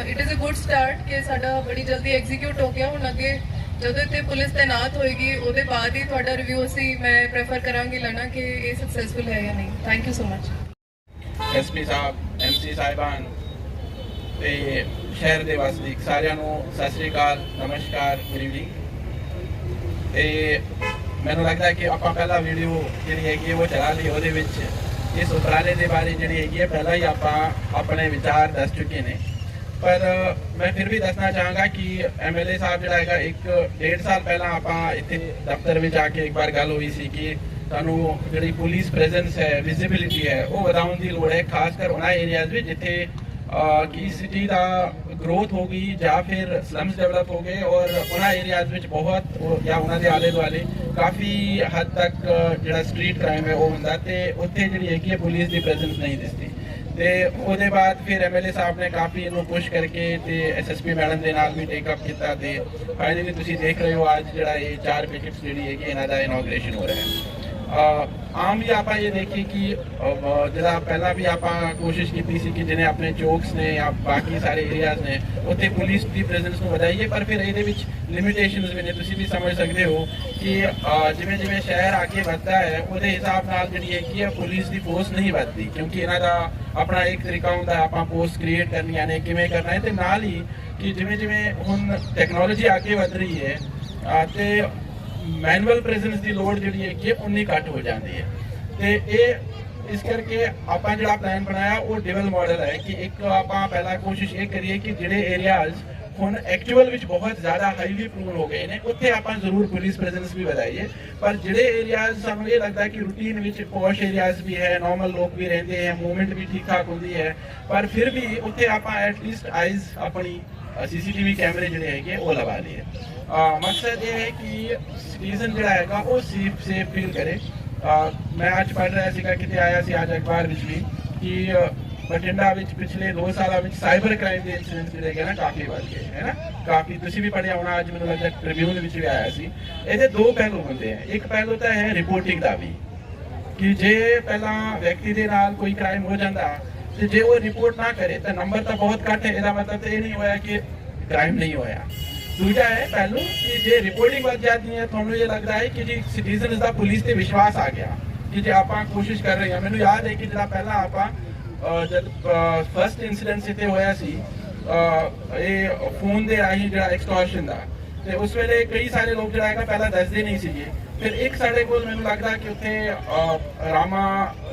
it is a good start ਕਿ ਸਾਡਾ ਬੜੀ ਜਲਦੀ ਐਗਜ਼ੀਕਿਊਟ ਹੋ ਗਿਆ। ਹੁਣ ਅੱਗੇ ਜਦੋਂ ਇੱਥੇ ਪੁਲਿਸ ਤਾਇਨਾਤ ਹੋਏਗੀ, ਉਹਦੇ ਬਾਅਦ ਹੀ ਤੁਹਾਡਾ ਰਿਵਿਊ ਅਸੀਂ, ਮੈਂ ਪ੍ਰੇਫਰ ਕਰਾਂਗੀ ਲੈਣਾ ਕਿ ਇਹ ਸਕਸੈਸਫੁਲ ਹੈ ਜਾਂ ਨਹੀਂ। Thank you so much SP Sahib MC ਸਾਹਿਬਾਨ ਤੇ ਸ਼ਹਿਰ ਦੇ ਵਸਨੀਕ ਸਾਰਿਆਂ ਨੂੰ ਸਤਿ ਸ੍ਰੀ ਅਕਾਲ, ਨਮਸਕਾਰ ਗੁੱਡ ਇਵਨਿੰਗ ਤੇ ਮੈਨੂੰ ਲੱਗਦਾ ਹੈ ਕਿ ਆਪਾਂ ਪਹਿਲਾ ਵੀਡੀਓ ਜਿਹੜੀ ਹੈਗੀ ਉਹ ਚਲਾ ਲਈ। ਉਹਦੇ ਵਿੱਚ ਇਸ ਉਪਰਾਲੇ ਦੇ ਬਾਰੇ ਜਿਹੜੀ ਹੈਗੀ ਹੈ, ਪਹਿਲਾਂ ਹੀ ਆਪਾਂ ਆਪਣੇ ਵਿਚਾਰ ਦੱਸ ਚੁੱਕੇ ਨੇ। ਪਰ ਮੈਂ ਫਿਰ ਵੀ ਦੱਸਣਾ ਚਾਹਾਂਗਾ ਕਿ ਐਮਐਲਏ ਸਾਹਿਬ ਜਿਹੜਾ ਹੈਗਾ, ਇੱਕ ਡੇਢ ਸਾਲ ਪਹਿਲਾਂ ਆਪਾਂ ਇੱਥੇ ਦਫ਼ਤਰ ਵਿੱਚ ਆ ਕੇ ਇੱਕ ਵਾਰ ਗੱਲ ਹੋਈ ਸੀ ਕਿ ਤੁਹਾਨੂੰ ਜਿਹੜੀ ਪੁਲਿਸ ਪ੍ਰੈਜ਼ੈਂਸ ਹੈ ਵਿਜ਼ਿਬਿਲਿਟੀ ਹੈ, ਉਹ ਵਧਾਉਣ ਦੀ ਲੋੜ ਹੈ, ਖਾਸ ਕਰ ਉਹਨਾਂ ਏਰੀਆਜ਼ ਵਿੱਚ ਜਿੱਥੇ ਕਿ ਸਿਟੀ ਦਾ ਗਰੋਥ ਹੋ ਗਈ ਜਾਂ ਫਿਰ ਸਲਮਸ ਡਿਵੈਲਪ ਹੋ ਗਏ ਔਰ ਉਹਨਾਂ ਏਰੀਆਜ਼ ਵਿੱਚ ਬਹੁਤ ਉਹ- ਜਾਂ ਉਹਨਾਂ ਦੇ ਆਲੇ ਦੁਆਲੇ ਕਾਫੀ ਹੱਦ ਤੱਕ ਜਿਹੜਾ ਸਟਰੀਟ ਕ੍ਰਾਈਮ ਹੈ ਉਹ ਹੁੰਦਾ ਤੇ ਉੱਥੇ ਜਿਹੜੀ ਹੈਗੀ ਹੈ ਪੁਲਿਸ ਦੀ ਪ੍ਰੈਜ਼ੈਂਸ ਨਹੀਂ ਦਿਸਦੀ। ਤੇ ਉਹਦੇ ਬਾਅਦ ਫਿਰ ਐਮਐਲਏ ਸਾਹਿਬ ਨੇ ਕਾਫੀ ਇਹਨੂੰ ਪੁਸ਼ ਕਰਕੇ ਤੇ ਐਸਐਸਪੀ ਮੈਡਮ ਦੇ ਨਾਲ ਵੀ ਟੇਕ ਅਪ ਕੀਤਾ ਤੇ ਫਾਈਨਲੀ ਤੁਸੀਂ ਦੇਖ ਰਹੇ ਹੋ ਅੱਜ ਜਿਹੜਾ ਇਹ ਚਾਰ ਪੈਕੇਟਸ ਜਿਹੜੀ ਹੈਗੀ ਇਹਨਾਂ ਦਾ ਇਨੋਗ੍ਰੇਸ਼ਨ ਹੋ ਰਿਹਾ ਹੈ। ਆਮ ਵੀ ਆਪਾਂ ਇਹ ਦੇਖੀ ਕਿ ਜਿਹੜਾ ਪਹਿਲਾਂ ਵੀ ਆਪਾਂ ਕੋਸ਼ਿਸ਼ ਕੀਤੀ ਸੀ ਕਿ ਜਿਹਨੇ ਆਪਣੇ ਚੌਕਸ ਨੇ ਜਾਂ ਬਾਕੀ ਸਾਰੇ ਏਰੀਆਜ਼ ਨੇ ਉੱਥੇ ਪੁਲਿਸ ਦੀ ਪ੍ਰੈਜ਼ੈਂਸ ਨੂੰ ਵਧਾਈਏ ਪਰ ਫਿਰ ਇਹਦੇ ਵਿੱਚ ਲਿਮਿਟੇਸ਼ਨਸ ਵੀ ਨੇ। ਤੁਸੀਂ ਵੀ ਸਮਝ ਸਕਦੇ ਹੋ ਕਿ ਜਿਵੇਂ ਜਿਵੇਂ ਸ਼ਹਿਰ ਅੱਗੇ ਵੱਧਦਾ ਹੈ ਉਹਦੇ ਹਿਸਾਬ ਨਾਲ ਜਿਹੜੀ ਹੈਗੀ ਹੈ ਪੁਲਿਸ ਦੀ ਫੋਰਸ ਨਹੀਂ ਵੱਧਦੀ ਕਿਉਂਕਿ ਇਹਨਾਂ ਦਾ ਆਪਣਾ ਇੱਕ ਤਰੀਕਾ ਹੁੰਦਾ ਆਪਾਂ ਪੋਸਟ ਕ੍ਰੀਏਟ ਕਰਨੀਆਂ ਨੇ ਕਿਵੇਂ ਕਰਨਾ ਹੈ ਤੇ ਨਾਲ ਹੀ ਕਿ ਜਿਵੇਂ ਜਿਵੇਂ ਹੁਣ ਟੈਕਨੋਲੋਜੀ ਅੱਗੇ ਵੱਧ ਰਹੀ ਹੈ ਅਹ, ਤੇ ਮੈਨੂਅਲ ਪ੍ਰੈਜ਼ੈਂਸ ਦੀ ਲੋੜ ਜਿਹੜੀ ਹੈ ਕਿ ਉਨੀ ਘੱਟ ਹੋ ਜਾਂਦੀ ਹੈ। ਤੇ ਇਹ, ਇਸ ਕਰਕੇ ਆਪਾਂ ਜਿਹੜਾ ਪਲਾਨ ਬਣਾਇਆ, ਉਹ ਡਿਵਲ ਮਾਡਲ ਹੈ ਕਿ ਇੱਕ ਆਪਾਂ ਪਹਿਲਾਂ ਕੋਸ਼ਿਸ਼ ਇਹ ਕਰੀਏ ਕਿ ਜਿਹੜੇ ਏਰੀਆਜ਼ ਹੁਣ ਐਕਚੁਅਲ ਵਿੱਚ ਬਹੁਤ ਜ਼ਿਆਦਾ ਹਾਈਲੀ ਪ੍ਰੂਨ ਹੋ ਗਏ ਨੇ, ਉੱਥੇ ਆਪਾਂ ਜ਼ਰੂਰ ਪੁਲਿਸ ਪ੍ਰੈਜ਼ੈਂਸ ਵੀ ਵਧਾਈਏ। ਪਰ ਜਿਹੜੇ ਏਰੀਆਜ਼ ਸਾਨੂੰ ਇਹ ਲੱਗਦਾ ਕਿ ਰੂਟੀਨ ਵਿੱਚ ਪੋਸ਼ ਏਰੀਆਜ਼ ਵੀ ਹੈ ਨਾਰਮਲ ਲੋਕ ਵੀ ਰਹਿੰਦੇ ਹੈ ਮੂਵਮੈਂਟ ਵੀ ਠੀਕ ਠਾਕ ਹੁੰਦੀ ਹੈ, ਪਰ ਫਿਰ ਵੀ ਉੱਥੇ ਆਪਾਂ ਐਟ ਲੀਸਟ ਆਈਜ਼ ਆਪਣੀ ਸੀਸੀਟੀਵੀ ਕੈਮਰੇ ਜਿਹੜੇ ਹੈਗੇ ਉਹ ਲਵਾ ਲਈਏ ਅਹ ਮਕਸਦ ਇਹ ਹੈ ਕਿ ਸਿਟੀਜ਼ਨ ਜਿਹੜਾ ਹੈਗਾ ਉਹ ਸੇਫ ਸੇਫ ਫੀਲ ਕਰੇ। ਅਹ ਮੈਂ ਅੱਜ ਪੜ੍ਹ ਰਿਹਾ ਸੀਗਾ ਕਿਤੇ ਆਇਆ ਸੀ ਅੱਜ ਅਖਬਾਰ ਵਿੱਚ ਵੀ ਕਿ ਅਹ, ਬਠਿੰਡਾ ਵਿੱਚ ਪਿਛਲੇ 2 ਸਾਲਾਂ ਵਿੱਚ ਸਾਈਬਰ ਕ੍ਰਾਈਮ ਦੇ ਇਨਸੀਡੈਂਟ ਜਿਹੜੇ ਹੈਗੇ ਨਾ ਕਾਫੀ ਵੱਧ ਗਏ ਹੈ ਨਾ? ਕਾਫੀ ਤੁਸੀਂ ਵੀ ਪੜ੍ਹਿਆ ਹੋਣਾ ਅੱਜ ਮੈਨੂੰ ਲੱਗਦਾ ਟ੍ਰਿਬਿਊਨ ਵਿੱਚ ਵੀ ਆਇਆ ਸੀ। ਇਹਦੇ ਦੋ ਪਹਿਲੂ ਹੁੰਦੇ ਆ। ਇੱਕ ਪਹਿਲੂ ਤਾਂ ਹੈ ਰਿਪੋਰਟਿੰਗ ਦਾ ਵੀ ਕਿ ਜੇ ਪਹਿਲਾਂ ਵਿਅਕਤੀ ਦੇ ਨਾਲ ਕੋਈ ਕ੍ਰਾਈਮ ਹੋ ਜਾਂਦਾ ਤੇ ਜੇ ਉਹ ਰਿਪੋਰਟ ਨਾ ਕਰੇ ਤਾਂ ਨੰਬਰ ਤਾਂ ਬਹੁਤ ਘੱਟ ਹੈ। ਇਹਦਾ ਮਤਲਬ ਇਹ ਨਹੀਂ ਹੋਇਆ ਕਿ ਕ੍ਰਾਈਮ ਨਹੀਂ ਹੋਇਆ। ਦੂਜਾ ਹੈ ਪਹਿਲੂ ਕਿ ਜੇ ਰਿਪੋਰਟਿੰਗ ਵੱਧ ਜਾਂਦੀ ਹੈ, ਤੁਹਾਨੂੰ ਇਹ ਲੱਗਦਾ ਹੈ ਕਿ ਜੀ ਸਿਟੀਜ਼ਨਸ ਦਾ ਪੁਲਿਸ ਤੇ ਵਿਸ਼ਵਾਸ ਆ ਗਿਆ ਕਿ ਜੇ ਆਪਾਂ ਕੋਸ਼ਿਸ਼ ਕਰ ਰਹੇ ਹਾਂ, ਮੈਨੂੰ ਯਾਦ ਹੈ ਕਿ ਜਿਹੜਾ ਪਹਿਲਾਂ ਆਪਾਂ ਜਦ ਫਰਸਟ ਇਨਸੀਡੈਂਟ ਇੱਥੇ ਹੋਇਆ ਸੀ ਇਹ ਫੋਨ ਦੇ ਰਾਹੀਂ ਜਿਹੜਾ ਐਕਸਟੋਰਸ਼ਨ ਦਾ, ਤੇ ਉਸ ਵੇਲੇ ਕਈ ਸਾਰੇ ਲੋਕ ਜਿਹੜਾ ਹੈਗਾ ਪਹਿਲਾਂ ਦੱਸਦੇ ਨਹੀਂ ਸੀਗੇ। ਫਿਰ ਇੱਕ ਸਾਡੇ ਕੋਲ ਮੈਨੂੰ ਲੱਗਦਾ ਕਿ ਉੱਥੇ ਰਾਮਾ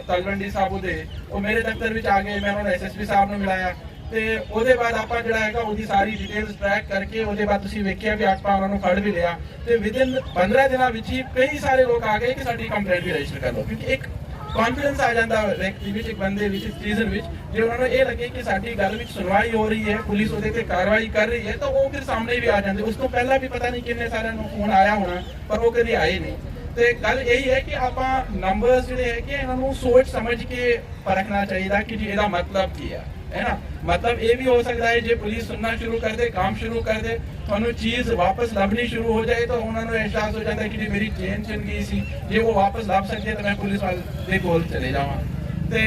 ਤਲਵੰਡੀ ਸਾਹਿਬ ਦੇ ਉਹ ਮੇਰੇ ਦਫ਼ਤਰ ਵਿੱਚ ਆ ਗਏ, ਮੈਂ ਉਹਨਾਂ ਐਸਐਸਪੀ ਸਾਹਿਬ ਨੂੰ ਮਿਲਾਇਆ। ਤੇ ਉਹਦੇ ਬਾਅਦ ਆਪਾਂ ਜਿਹੜਾ ਹੈਗਾ ਉਹਦੀ ਸਾਰੀ ਡਿਟੇਲਸ ਟਰੈਕ ਕਰਕੇ ਉਹਦੇ ਬਾਅਦ ਤੁਸੀਂ ਵੇਖਿਆ ਵੀ ਆਪਾਂ ਉਹਨਾਂ ਨੂੰ ਫੜ ਵੀ ਲਿਆ ਤੇ ਵਿਦਿਨ 15 ਦਿਨਾਂ ਵਿੱਚ ਹੀ ਕਈ ਸਾਰੇ ਲੋਕ ਆ ਗਏ ਕਿ ਸਾਡੀ ਕੰਪਲੇਂਟ ਵੀ ਰਜਿਸਟਰ ਕਰ ਲਓ, ਕਿਉਂਕਿ ਇੱਕ ਕੌਨਫੀਡੈਂਸ ਆ ਜਾਂਦਾ ਵਿਅਕਤੀ ਵਿੱਚ, ਇੱਕ ਬੰਦੇ ਵਿੱਚ ਸੀਜ਼ਨ ਵਿੱਚ, ਜੇ ਉਹਨਾਂ ਨੂੰ ਇਹ ਲੱਗੇ ਕਿ ਸਾਡੀ ਗੱਲ ਵਿੱਚ ਸੁਣਵਾਈ ਹੋ ਰਹੀ ਹੈ, ਪੁਲਿਸ ਉਹਦੇ ਤੇ ਕਾਰਵਾਈ ਕਰ ਰਹੀ ਹੈ, ਤਾਂ ਉਹ ਫਿਰ ਸਾਹਮਣੇ ਵੀ ਆ ਜਾਂਦੇ। ਉਸ ਤੋਂ ਪਹਿਲਾਂ ਵੀ ਪਤਾ ਨਹੀਂ ਕਿੰਨੇ ਸਾਰਿਆਂ ਨੂੰ ਫੋਨ ਆਇਆ ਹੋਣਾ, ਪਰ ਉਹ ਕਦੇ ਆਏ ਨਹੀਂ। ਤੇ ਗੱਲ ਇਹੀ ਹੈ ਕਿ ਆਪਾਂ ਨੰਬਰਸ ਜਿਹੜੇ ਹੈ ਇਹਨਾਂ ਨੂੰ ਸੋਚ ਸਮਝ ਕੇ ਪਰਖਣਾ ਚਾਹੀਦਾ ਕਿ ਜੀ ਇਹਦਾ ਮਤਲਬ ਕੀ ਹੈ ਹੈ ਨਾ? ਮਤਲਬ ਇਹ ਵੀ ਹੋ ਸਕਦਾ ਹੈ ਜੇ ਪੁਲਿਸ ਸੁਣਨਾ ਸ਼ੁਰੂ ਕਰ ਦੇ, ਕੰਮ ਸ਼ੁਰੂ ਕਰ ਦੇ, ਤੁਹਾਨੂੰ ਚੀਜ਼ ਵਾਪਸ ਲੱਭਣੀ ਸ਼ੁਰੂ ਹੋ ਜਾਏ ਤਾਂ ਉਹਨਾਂ ਨੂੰ ਅਹਿਸਾਸ ਹੋ ਜਾਂਦਾ ਕਿ ਮੇਰੀ ਚੇਨ ਚਿੰਨ ਗਈ ਸੀ, ਜੇ ਉਹ ਵਾਪਸ ਲੱਭ ਸਕਦੇ ਤਾਂ ਮੈਂ ਪੁਲਿਸ ਵਾਲ ਦੇ ਕੋਲ ਚਲੇ ਜਾਵਾਂ। ਤੇ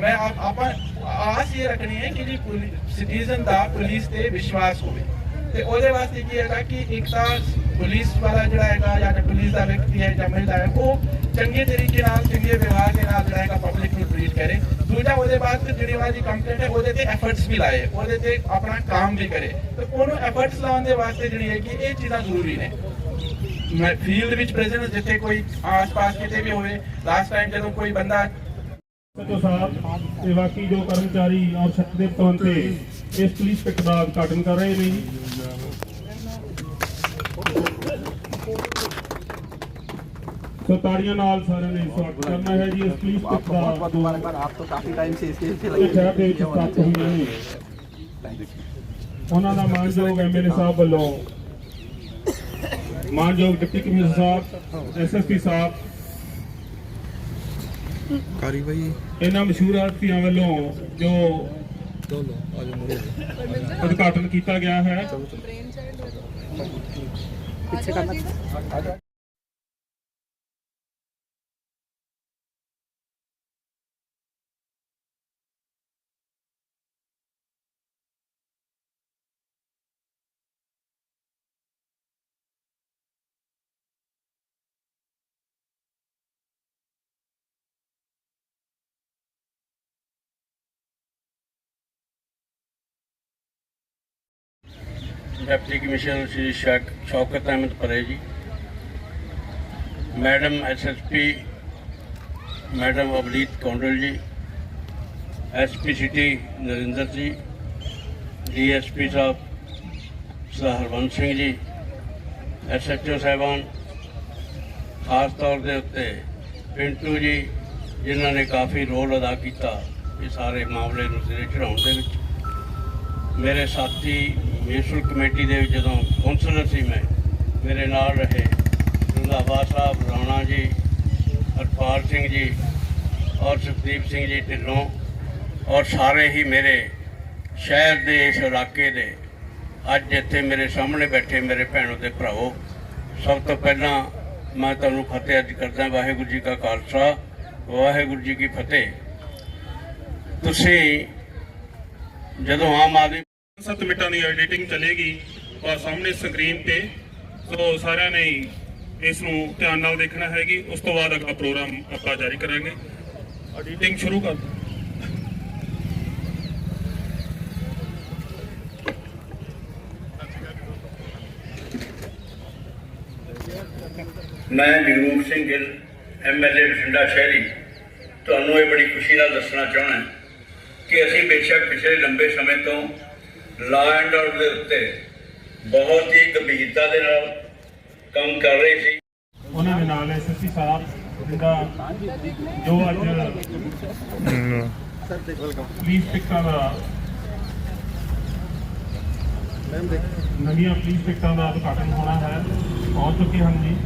ਮੈਂ ਆਪਾਂ ਆਸ ਇਹ ਰੱਖਣੀ ਹੈ ਕਿ ਜੀ ਸਿਟੀਜ਼ਨ ਦਾ ਪੁਲਿਸ ਤੇ ਵਿਸ਼ਵਾਸ ਹੋਵੇ। ਤੇ ਉਹਦੇ ਵਾਸਤੇ ਕੀ ਹੈਗਾ ਕਿ ਇੱਕ ਤਾਂ ਪੁਲਿਸ ਵਾਲਾ ਜਿਹੜਾ ਹੈਗਾ ਜਾਂ ਪੁਲਿਸ ਦਾ ਵਿਅਕਤੀ ਹੈ ਜਾਂ ਮਹਿਲਾ ਹੈ, ਉਹ ਚੰਗੇ ਤਰੀਕੇ ਨਾਲ, ਚੰਗੇ ਵਿਵਹਾਰ ਦੇ ਨਾਲ ਜਿਹੜਾ ਹੈਗਾ ਪਬਲਿਕ ਨੂੰ ਟ੍ਰੀਟ ਕਰੇ। ਦੂਜਾ ਉਹਦੇ ਬਾਅਦ ਫਿਰ ਜਿਹੜੀ ਉਹਨਾਂ ਦੀ ਕੰਪਲੇਂਟ ਹੈ, ਉਹਦੇ ਤੇ ਐਫਰਟਸ ਵੀ ਲਾਏ, ਉਹਦੇ ਤੇ ਆਪਣਾ ਕੰਮ ਵੀ ਕਰੇ। ਤੇ ਉਹਨੂੰ ਐਫਰਟਸ ਲਾਉਣ ਦੇ ਵਾਸਤੇ ਜਿਹੜੀ ਹੈ ਕਿ ਇਹ ਚੀਜ਼ਾਂ ਜ਼ਰੂਰੀ ਨੇ। ਮੈਂ ਫੀਲਡ ਵਿੱਚ ਪ੍ਰੈਜ਼ੈਂਸ ਜਿੱਥੇ ਕੋਈ ਆਸ-ਪਾਸ ਕਿਤੇ ਵੀ ਹੋਵੇ ਲਾਸਟ ਟਾਈਮ ਜਦੋਂ ਕੋਈ ਬੰਦਾ ਸਤੋ ਸਾਹਿਬ ਤੇ ਬਾਕੀ ਜੋ ਕਰਮਚਾਰੀ ਔਰ ਸ਼ਕਤੀ ਤੌਰ ਤੇ ਇਸ ਪੁਲਿਸ ਪਿੱਟ ਦਾ ਉਦਘਾਟਨ ਕਰ ਰਹੇ ਨੇ ਸੋ ਤਾੜੀਆਂ ਨਾਲ ਸਾਰਿਆਂ ਨੇ ਸਵਾਗਤ ਕਰਨਾ ਹੈ ਜੀ ਇਸ ਪੁਲਿਸ ਪਿੱਟ ਦਾ आप तो काफी टाइम से इसके पीछे ਇਹ ਸ਼ਹਿਰ ਦੇ ਵਿੱਚ ਸਥਾਪਿਤ ਹੋਈਆਂ ਨੇ ਉਹਨਾਂ ਦਾ ਮਾਨਯੋਗ ਐਮਐਲਏ ਸਾਹਿਬ ਵੱਲੋਂ ਮਾਨਯੋਗ ਡਿਪਟੀ ਕਮਿਸ਼ਨਰ ਸਾਹਿਬ ਐਸਐਸਪੀ ਸਾਹਿਬ ਕਾਰਵਾਈ ਇਹਨਾਂ ਮਸ਼ਹੂਰ ਹਸਤੀਆਂ ਵੱਲੋਂ ਜੋ ਦੋ ਲੋ ਅੱਜ ਮੁੜੇ ਉਦਘਾਟਨ ਕੀਤਾ ਗਿਆ ਹੈ ਡਿਪਟੀ ਕਮਿਸ਼ਨਰ ਸ਼੍ਰੀ ਸ਼ੌਕ- Shaukat Ahmad Parray ji madam SSP madam Avneet Kondal ji SP city Narinder ji DSP ਸਾਹਿਬ ਸਰ ਹਰਵੰਤ ਸਿੰਘ ਜੀ ਐਸਐਚਓ ਸਾਹਿਬਾਨ ਖਾਸ ਤੌਰ ਦੇ ਉੱਤੇ ਪਿੰਟੂ ਜੀ ਜਿਨ੍ਹਾਂ ਨੇ ਕਾਫੀ ਰੋਲ ਅਦਾ ਕੀਤਾ ਇਹ ਸਾਰੇ ਮਾਮਲੇ ਨੂੰ ਸਿਰੇ ਚੜਾਉਣ ਦੇ ਵਿੱਚ ਮੇਰੇ ਸਾਥੀ ਮਿਊਨਿਸਪਲ ਕਮੇਟੀ ਦੇ ਵਿੱਚ ਜਦੋਂ ਕੌਂਸਲਰ ਸੀ ਮੈਂ, ਮੇਰੇ ਨਾਲ ਰਹੇ ਰੰਧਾਵਾ ਸਾਹਿਬ, ਰਾਣਾ ਜੀ, ਹਰਪਾਲ ਸਿੰਘ ਜੀ ਔਰ ਸੁਖਦੀਪ ਸਿੰਘ ਜੀ ਢਿੱਲੋਂ ਔਰ ਸਾਰੇ ਹੀ ਮੇਰੇ ਸ਼ਹਿਰ ਦੇ ਇਸ ਇਲਾਕੇ ਦੇ ਅੱਜ ਇੱਥੇ ਮੇਰੇ ਸਾਹਮਣੇ ਬੈਠੇ ਮੇਰੇ ਭੈਣੋ ਤੇ ਭਰਾਓ ਸਭ ਤੋਂ ਪਹਿਲਾਂ ਮੈਂ ਤੁਹਾਨੂੰ ਫਤਿਹ ਅੱਜ ਕਰਦਾ ਵਾਹਿਗੁਰੂ ਜੀ ਕਾ ਖਾਲਸਾ, ਵਾਹਿਗੁਰੂ ਜੀ ਕੀ ਫਤਿਹ। ਤੁਸੀਂ ਜਦੋਂ ਆਮ ਆਦਮੀ 7 ਮਿੰਟਾਂ ਦੀ ਐਡੀਟਿੰਗ ਚੱਲੇਗੀ ਔਰ ਸਾਹਮਣੇ ਸਕਰੀਨ ਤੇ, ਸੋ ਸਾਰਿਆਂ ਨੇ ਇਸ ਨੂੰ ਧਿਆਨ ਨਾਲ ਦੇਖਣਾ ਹੈਗੀ। ਉਸ ਤੋਂ ਬਾਅਦ ਅਗਲਾ ਪ੍ਰੋਗਰਾਮ ਆਪਾਂ ਜਾਰੀ ਕਰਾਂਗੇ। ਐਡੀਟਿੰਗ ਸ਼ੁਰੂ ਕਰ ਦਿਓ। ਮੈਂ ਜਗਰੂਪ ਸਿੰਘ ਗਿੱਲ ਐਮਐਲਏ ਬਠਿੰਡਾ ਸ਼ਹਿਰੀ। ਤੁਹਾਨੂੰ ਇਹ ਬੜੀ ਖੁਸ਼ੀ ਨਾਲ ਦੱਸਣਾ ਚਾਹੁੰਦਾ ਕਿ ਅਸੀਂ ਬੇਸ਼ੱਕ ਪਿਛਲੇ ਲੰਬੇ ਸਮੇਂ ਤੋਂ ਲਾ ਐਂਡ ਆਰਡਰ ਦੇ ਉੱਤੇ ਬਹੁਤ ਹੀ ਗੰਭੀਰਤਾ ਦੇ ਨਾਲ ਕੰਮ ਕਰ ਰਹੇ ਸੀ। ਉਹਨਾਂ ਦੇ ਨਾਲ ਐਸਐਸਪੀ ਸਾਹਿਬ ਜਿਹਦਾ ਜੋ ਅੱਜ ਪੁਲਿਸ ਪਿਕਟਾਂ ਦਾ ਨਵੀਆਂ ਪੁਲਿਸ ਪਿਕਟਾਂ ਦਾ ਉਦਘਾਟਨ ਹੋਣਾ ਹੈ। ਪਹੁੰਚ ਚੁੱਕੇ ਹਨ ਜੀ।